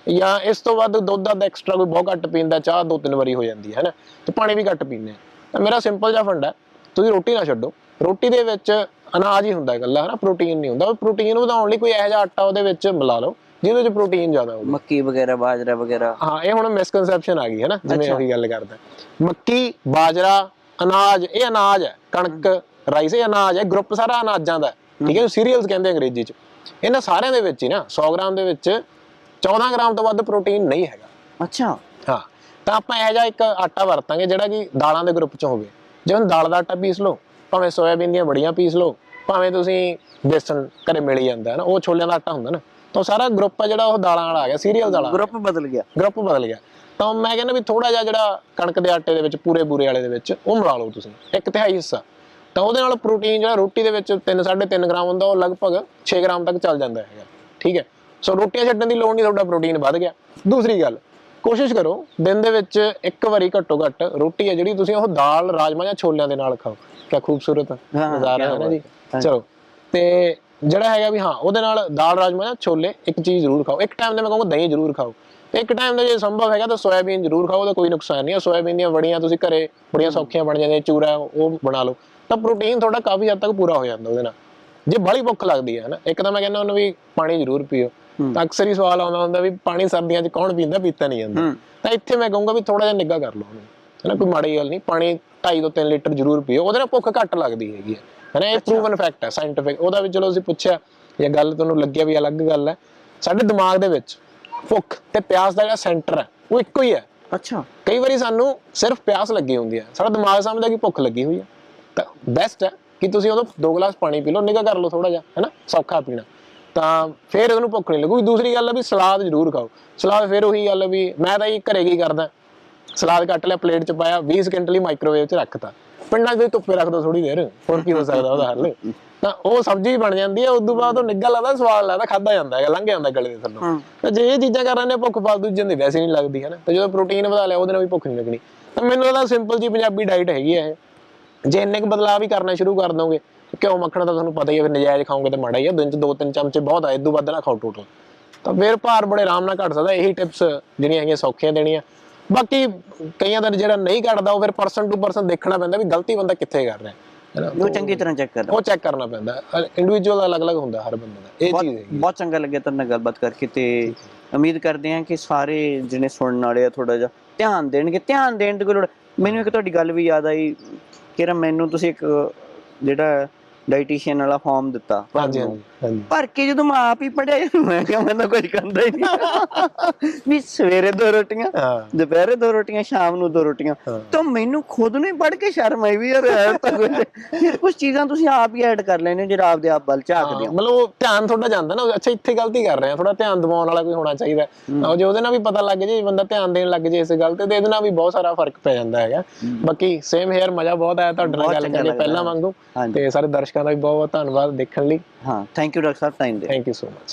ਜਾਂ ਇਸ ਤੋਂ ਵੱਧ ਦੁੱਧ ਦਾ ਐਕਸਟਰਾ ਕੋਈ ਬਹੁਤ ਘੱਟ ਪੀਂਦਾ ਚਾਹ ਦੋ ਤਿੰਨ ਵਾਰੀ ਹੋ ਜਾਂਦੀ ਹੈ ਹੈਨਾ ਤੇ ਪਾਣੀ ਵੀ ਘੱਟ ਪੀਂਦੇ ਤਾਂ ਮੇਰਾ ਸਿੰਪਲ ਜਿਹਾ ਫੰਡਾ ਤੁਸੀਂ ਰੋਟੀ ਨਾ ਛੱਡੋ ਰੋਟੀ ਦੇ ਵਿੱਚ ਅਨਾਜ ਹੀ ਹੁੰਦਾ ਗੱਲ ਹੈ ਨਾ ਪ੍ਰੋਟੀਨ ਨਹੀਂ ਹੁੰਦਾ ਪ੍ਰੋਟੀਨ ਵਧਾਉਣ ਲਈ ਕੋਈ ਇਹੋ ਜਿਹਾ ਆਟਾ ਉਹਦੇ ਵਿੱਚ ਮਿਲਾ ਲਓ ਜਿਹਦੇ ਵਿੱਚ ਪ੍ਰੋਟੀਨ ਜ਼ਿਆਦਾ ਹੋਵੇ ਮੱਕੀ ਵਗੈਰਾ ਬਾਜਰਾ ਵਗੈਰਾ ਹਾਂ ਇਹ ਹੁਣ ਮਿਸਕਨਸੈਪਸ਼ਨ ਆ ਗਈ ਹੈ ਨਾ ਜਿਵੇਂ ਉਹੀ ਗੱਲ ਕਰਦਾ ਮੱਕੀ ਬਾਜਰਾ ਅਨਾਜ ਇਹ ਅਨਾਜ ਹੈ ਕਣਕ ਰਾਈਸ ਇਹ ਅਨਾਜ ਹੈ ਗਰੁੱਪ ਸਾਰਾ ਅਨਾਜਾਂ ਦਾ ਠੀਕ ਹੈ ਜੋ ਸੀਰੀਅਲਸ ਕਹਿੰਦੇ ਅੰਗਰੇਜ਼ੀ ਚ ਇਹਨਾਂ ਸਾਰਿਆਂ ਦੇ ਵਿੱਚ ਹੀ ਨਾ 100 ਗ੍ਰਾਮ ਦੇ ਵਿੱਚ 14 ਗ੍ਰਾਮ ਤੋਂ ਵੱਧ ਪ੍ਰੋਟੀਨ ਨਹੀਂ ਹੈਗਾ ਅੱਛਾ ਹਾਂ ਤਾਂ ਆਪਾਂ ਇਹ ਜਾ ਇੱਕ ਆਟਾ ਵਰਤਾਂਗੇ ਜਿਹੜਾ ਕਿ ਦਾਲਾਂ ਦੇ ਗਰੁੱਪ ਚ ਹੋਵੇ ਜਿਵੇਂ ਦਾਲ ਦਾ ਆਟਾ ਪੀਸ ਲਓ ਭਾਵੇਂ ਸੋਇਆਬੀਨ ਦੀਆਂ ਬੜੀਆਂ ਪੀਸ ਲਓ ਭਾਵੇਂ ਤੁਸੀਂ ਬੇਸਣ ਘਰੇ ਮਿਲ ਜਾਂਦਾ ਹੈ ਨਾ ਉਹ ਛੋਲਿਆਂ ਦਾ ਆਟਾ ਹੁੰਦਾ ਨਾ ਤਾਂ ਸਾਰਾ ਗਰੁੱਪ ਆ ਜਿਹੜਾ ਉਹ ਦਾਲਾਂ ਵਾਲਾ ਆ ਗਿਆ ਸੀਰੀਅਲ ਦਾਲਾਂ ਗਰੁੱਪ ਬਦਲ ਗਿਆ ਗਰੁੱਪ ਬਦਲ ਗਿਆ ਤਾਂ ਮੈਂ ਕਹਿੰਦਾ ਵੀ ਥੋੜਾ ਜਿਹਾ ਜਿਹੜਾ ਕਣਕ ਦੇ ਆਟੇ ਦੇ ਵਿੱਚ ਪੂਰੇ ਬੂਰੇ ਵਾਲੇ ਦੇ ਵਿੱਚ ਉਹ ਮਿਲਾ ਲਓ ਤੁਸੀਂ ਇੱਕ ਤਿਹਾਈ ਹਿੱਸਾ ਤਾਂ ਉਹਦੇ ਨਾਲ ਪ੍ਰੋਟੀਨ ਜਿਹੜਾ ਰੋਟੀ ਦੇ ਵਿੱਚ 3 3.5 ਗ੍ਰਾਮ ਹੁੰਦਾ ਉਹ ਲਗਭਗ 6 ਗ੍ਰਾਮ ਤੱਕ ਚੱਲ ਜਾਂਦਾ ਹੈਗਾ ਠੀਕ ਹੈ ਸੋ ਰੋਟੀਆਂ ਛੱਡਣ ਦੀ ਲੋੜ ਨਹੀਂ ਤੁਹਾਡਾ ਪ੍ਰੋਟੀਨ ਵੱਧ ਗਿਆ ਦੂਸਰੀ ਗੱਲ ਕੋਸ਼ਿਸ਼ ਕਰੋ ਦਿਨ ਦੇ ਵਿੱਚ ਇੱਕ ਵਾਰੀ ਘੱਟੋ ਘੱਟ ਰੋਟੀ ਹੈ ਜਿਹੜੀ ਤੁਸੀਂ ਉਹ ਦਾਲ ਰਾਜਮਾ ਜਾਂ ਛੋਲਿਆਂ ਦੇ ਨਾਲ ਖਾਓ ਕਿਆ ਖੂਬਸੂਰਤ ਨਜ਼ਾਰਾ ਹੈ ਨਾ ਜੀ ਚਲੋ ਤੇ ਜਿਹੜਾ ਹੈਗਾ ਵੀ ਹਾਂ ਉਹਦੇ ਨਾਲ ਦਾਲ ਰਾਜਮਾ ਜਾਂ ਛੋਲੇ ਇੱਕ ਚੀਜ਼ ਜ਼ਰੂਰ ਖਾਓ ਇੱਕ ਟਾਈਮ ਤੇ ਮੈਂ ਕਹਾਂਗਾ ਦਹੀਂ ਜ਼ਰੂਰ ਖਾਓ ਇੱਕ ਟਾਈਮ ਦਾ ਜੇ ਸੰਭਵ ਹੈਗਾ ਤਾਂ ਸੋਇਆਬੀਨ ਜ਼ਰੂਰ ਖਾਓ ਤਾਂ ਕੋਈ ਨੁਕਸਾਨ ਨਹੀਂ ਹੈ ਸੋਇਆਬੀਨ ਦੀਆਂ ਵੜੀਆਂ ਤੁਸੀਂ ਘਰੇ ਬੜੀਆਂ ਸੌਖੀਆਂ ਬਣ ਜਾਂਦੀਆਂ ਚੂਰਾ ਉਹ ਬਣਾ ਲਓ ਤਾਂ ਪ੍ਰੋਟੀਨ ਤੁਹਾਡਾ ਕਾਫੀ ਹੱਦ ਤੱਕ ਪੂਰਾ ਹੋ ਜਾਂਦਾ ਉਹਦੇ ਨਾਲ ਜੇ ਬੜੀ ਭੁੱਖ ਲੱਗਦੀ ਹੈ ਹਨਾ ਇੱਕ ਤਾਂ ਮੈਂ ਕਹਿੰਦਾ ਉਹਨੂੰ ਵੀ ਪਾਣੀ ਜ਼ਰੂਰ ਪੀਓ ਤਾਂ ਅਕਸਰ ਹੀ ਸਵਾਲ ਆਉਂਦਾ ਹੁੰਦਾ ਵੀ ਪਾਣੀ ਸਰਦੀਆਂ 'ਚ ਕੌਣ ਪੀਂਦਾ ਪੀਤਾ ਨਹੀਂ ਜਾਂਦਾ ਤਾਂ ਇੱਥੇ ਮੈਂ ਕਹੂੰਗਾ ਵੀ ਥੋੜਾ ਜਿਹਾ ਨਿੱਗਾ ਕਰ ਲਓ ਉਹਨੂੰ ਹਨਾ ਕੋਈ ਮਾੜੀ ਗੱਲ ਨਹੀਂ ਪਾਣੀ 2.5 ਤੋਂ 3 ਲੀਟਰ ਜ਼ਰੂਰ ਪੀਓ ਉਹਦੇ ਨਾਲ ਭੁੱਖ ਘੱਟ ਲੱਗਦੀ ਹੈਗੀ ਹੈ ਹਨਾ ਇਹ ਪ੍ਰੂਵਨ ਫੈਕਟ ਹੈ ਸਾਇੰਟਿਫਿਕ ਉਹਦਾ ਵੀ ਚਲੋ ਅਸੀਂ ਪੁੱਛਿਆ ਜਾਂ ਗੱਲ ਤੁਹਾਨੂੰ ਲੱਗਿਆ ਵੀ ਅਲੱਗ ਗੱਲ ਹੈ ਸਾਡੇ ਦਿਮਾਗ ਦੇ ਵਿੱਚ ਭੁੱਖ ਤੇ ਪਿਆਸ ਦਾ ਜਿਹੜਾ ਸੈਂਟਰ ਹੈ ਉਹ ਇੱਕੋ ਹੀ ਹੈ ਅੱਛਾ ਕਈ ਵਾਰੀ ਸਾਨੂੰ ਸਿਰਫ ਪਿਆਸ ਲੱਗੀ ਹੁੰਦੀ ਹੈ ਸਾਡਾ ਦਿਮਾਗ ਸਮਝਦਾ ਕਿ ਭੁੱਖ ਲੱਗੀ ਹੋਈ ਹੈ ਤਾਂ ਬੈਸਟ ਹੈ ਕਿ ਤੁਸੀਂ ਉਦੋਂ ਦੋ ਗਲਾਸ ਪਾਣੀ ਪੀ ਲਓ ਨਿਗਾ ਕਰ ਲਓ ਥੋੜਾ ਜਿਹਾ ਹੈਨਾ ਸੌਖਾ ਪੀਣਾ ਤਾਂ ਫਿਰ ਉਹਨੂੰ ਭੁੱਖ ਨਹੀਂ ਲੱਗੂਗੀ ਦੂਸਰੀ ਗੱਲ ਹੈ ਵੀ ਸਲਾਦ ਜ਼ਰੂਰ ਖਾਓ ਸਲਾਦ ਫਿਰ ਉਹੀ ਗੱਲ ਵੀ ਮੈਂ ਤਾਂ ਇਹ ਘਰੇ ਕੀ ਕਰਦਾ ਸਲਾਦ ਕੱਟ ਲਿਆ ਪਲੇਟ 'ਚ ਪਾਇਆ 20 ਸਕਿੰਟ ਲਈ ਮਾਈਕ੍ਰੋਵੇਵ 'ਚ ਰੱਖਤਾ ਪਿੰਡਾਂ 'ਚ ਧੁੱਪੇ ਰੱਖ ਦੋ ਥੋੜੀ ਦੇਰ ਹੋਰ ਕੀ ਹੋ ਸਕਦਾ ਉਹਦਾ ਹੱਲ ਤਾਂ ਉਹ ਸਬਜ਼ੀ ਬਣ ਜਾਂਦੀ ਹੈ ਉਸ ਤੋਂ ਬਾਅਦ ਉਹ ਨਿੱਗਾ ਲੱਗਦਾ ਸਵਾਦ ਲੱਗਦਾ ਖਾਦਾ ਜਾਂਦਾ ਹੈ ਲੰਘ ਜਾਂਦਾ ਗਲੇ ਦੇ ਥੱਲੋਂ ਤਾਂ ਜੇ ਇਹ ਚੀਜ਼ਾਂ ਕਰ ਰਹੇ ਨੇ ਭੁੱਖ ਫਾਲਤੂ ਚੀਜ਼ਾਂ ਦੀ ਵੈਸੇ ਨਹੀਂ ਲੱਗਦੀ ਹੈ ਨਾ ਤਾਂ ਜਦੋਂ ਪ੍ਰੋਟੀਨ ਵਧਾ ਲਿਆ ਉਹਦੇ ਨਾਲ ਵੀ ਭੁੱਖ ਨਹੀਂ ਲੱਗਣੀ ਤਾਂ ਮੈਨੂੰ ਲੱਗਦਾ ਸਿੰਪਲ ਜੀ ਪੰਜਾਬੀ ਡਾਈਟ ਹੈਗੀ ਹੈ ਜੇ ਇੰਨੇ ਕੁ ਬਦਲਾਅ ਵੀ ਕਰਨਾ ਸ਼ੁਰੂ ਕਰ ਦੋਗੇ ਕਿਉਂ ਮੱਖਣ ਤਾਂ ਤੁਹਾਨੂੰ ਪਤਾ ਹੀ ਹੈ ਫਿਰ ਨਜਾਇਜ਼ ਖਾਓਗੇ ਤਾਂ ਮਾੜਾ ਹੀ ਹੈ ਦਿਨ 'ਚ ਦੋ ਤਿੰਨ ਚਮਚੇ ਬਹੁਤ ਆ ਇਦੋਂ ਵੱਧ ਨਾ ਖਾਓ ਟੋਟਲ ਤਾਂ ਫਿਰ ਭਾਰ ਬੜੇ ਆਰਾਮ ਨਾਲ ਘਟ ਸਕਦਾ ਇਹੀ ਟਿਪਸ ਜਿਹੜੀਆਂ ਹੈਗੀਆਂ ਸੌਖੀਆਂ ਦੇਣੀਆਂ ਬਾਕੀ ਕਈਆਂ ਦਾ ਜਿਹੜਾ ਨਹੀਂ ਘਟਦਾ ਉਹ ਫਿਰ ਪਰਸਨ ਟੂ ਪਰਸਨ ਦੇਖਣਾ ਪੈਂਦਾ ਵੀ ਗਲਤੀ ਬੰਦਾ ਕਿੱਥੇ ਕਰ ਰਿਹਾ ਹੈ ਉਹ ਚੰਗੀ ਤਰ੍ਹਾਂ ਚੈੱਕ ਕਰਨਾ ਉਹ ਚੈੱਕ ਕਰਨਾ ਪੈਂਦਾ ਇੰਡੀਵਿਜੂਅਲ ਅਲੱਗ-ਅਲੱਗ ਹੁੰਦਾ ਹਰ ਬੰਦੇ ਦਾ ਇਹ ਚੀਜ਼ ਬਹੁਤ ਚੰਗਾ ਲੱਗਿਆ ਤੁਹਾਨੂੰ ਗੱਲਬਾਤ ਕਰਕੇ ਤੇ ਉਮੀਦ ਕਰਦੇ ਹਾਂ ਕਿ ਸਾਰੇ ਜਿਹਨੇ ਸੁਣਨ ਵਾਲੇ ਆ ਥੋੜਾ ਜਿਹਾ ਧਿਆਨ ਦੇਣਗੇ ਧਿਆਨ ਦੇਣ ਦੀ ਲੋੜ ਮੈਨੂੰ ਇੱਕ ਤੁਹਾਡੀ ਗੱਲ ਵੀ ਯਾਦ ਆਈ ਕਿ ਮੈਨੂੰ ਤੁਸੀਂ ਇੱਕ ਜਿਹੜਾ ਡਾਈਟੀਸ਼ੀਅਨ ਵਾਲਾ ਫਾਰਮ ਦਿੱਤਾ ਹਾਂਜੀ ਹਾਂਜੀ ਭਰ ਕੇ ਜਦੋਂ ਮੈਂ ਆਪ ਹੀ ਪੜਿਆ ਮੈਂ ਕਿਹਾ ਮੈਂ ਤਾਂ ਕੁਝ ਕਰਦਾ ਹੀ ਨਹੀਂ ਵੀ ਸਵੇਰੇ ਦੋ ਰੋਟੀਆਂ ਦੁਪਹਿਰੇ ਦੋ ਰੋਟੀਆਂ ਸ਼ਾਮ ਨੂੰ ਦੋ ਰੋਟੀਆਂ ਤਾਂ ਮੈਨੂੰ ਖੁਦ ਨੂੰ ਹੀ ਪੜ ਕੇ ਸ਼ਰਮ ਆਈ ਵੀ ਯਾਰ ਤਾਂ ਕੁਝ ਕੁਝ ਚੀਜ਼ਾਂ ਤੁਸੀਂ ਆਪ ਹੀ ਐਡ ਕਰ ਲੈਣੇ ਜਿਹੜਾ ਆਪ ਦੇ ਆਪ ਬਲ ਝਾਕਦੇ ਹੋ ਮਤਲਬ ਉਹ ਧਿਆਨ ਥੋੜਾ ਜਾਂਦਾ ਨਾ ਅੱਛਾ ਇੱਥੇ ਗਲਤੀ ਕਰ ਰਹੇ ਆ ਥੋੜਾ ਧਿਆਨ ਦਿਵਾਉਣ ਵਾਲਾ ਕੋਈ ਹੋਣਾ ਚਾਹੀਦਾ ਉਹ ਜੇ ਉਹਦੇ ਨਾਲ ਵੀ ਪਤਾ ਲੱਗ ਜੇ ਬੰਦਾ ਧਿਆਨ ਦੇਣ ਲੱਗ ਜੇ ਇਸ ਗੱਲ ਤੇ ਇਹਦੇ ਨਾਲ ਵੀ ਬਹੁਤ ਸਾਰਾ ਫਰਕ ਪੈ ਜਾਂਦਾ ਹੈਗਾ ਬਾਕੀ ਸੇਮ ਹੈਰ ਮਜ਼ਾ ਬਹੁਤ ਆਇਆ ਤੁਹਾਡੇ ਨਾਲ ਗੱਲ ਕਰਕੇ ਪਹਿਲਾਂ ਵਾਂਗੂ ਤੇ ਸਾਰੇ ਦਰਸ਼ਕਾਂ ਦਾ ਵੀ ਬਹੁਤ ਬਹੁਤ ਧੰਨਵਾਦ ਦੇਖਣ ਲਈ ਹਾਂ thank Thank you, Dr. Sahab. Thank you so much.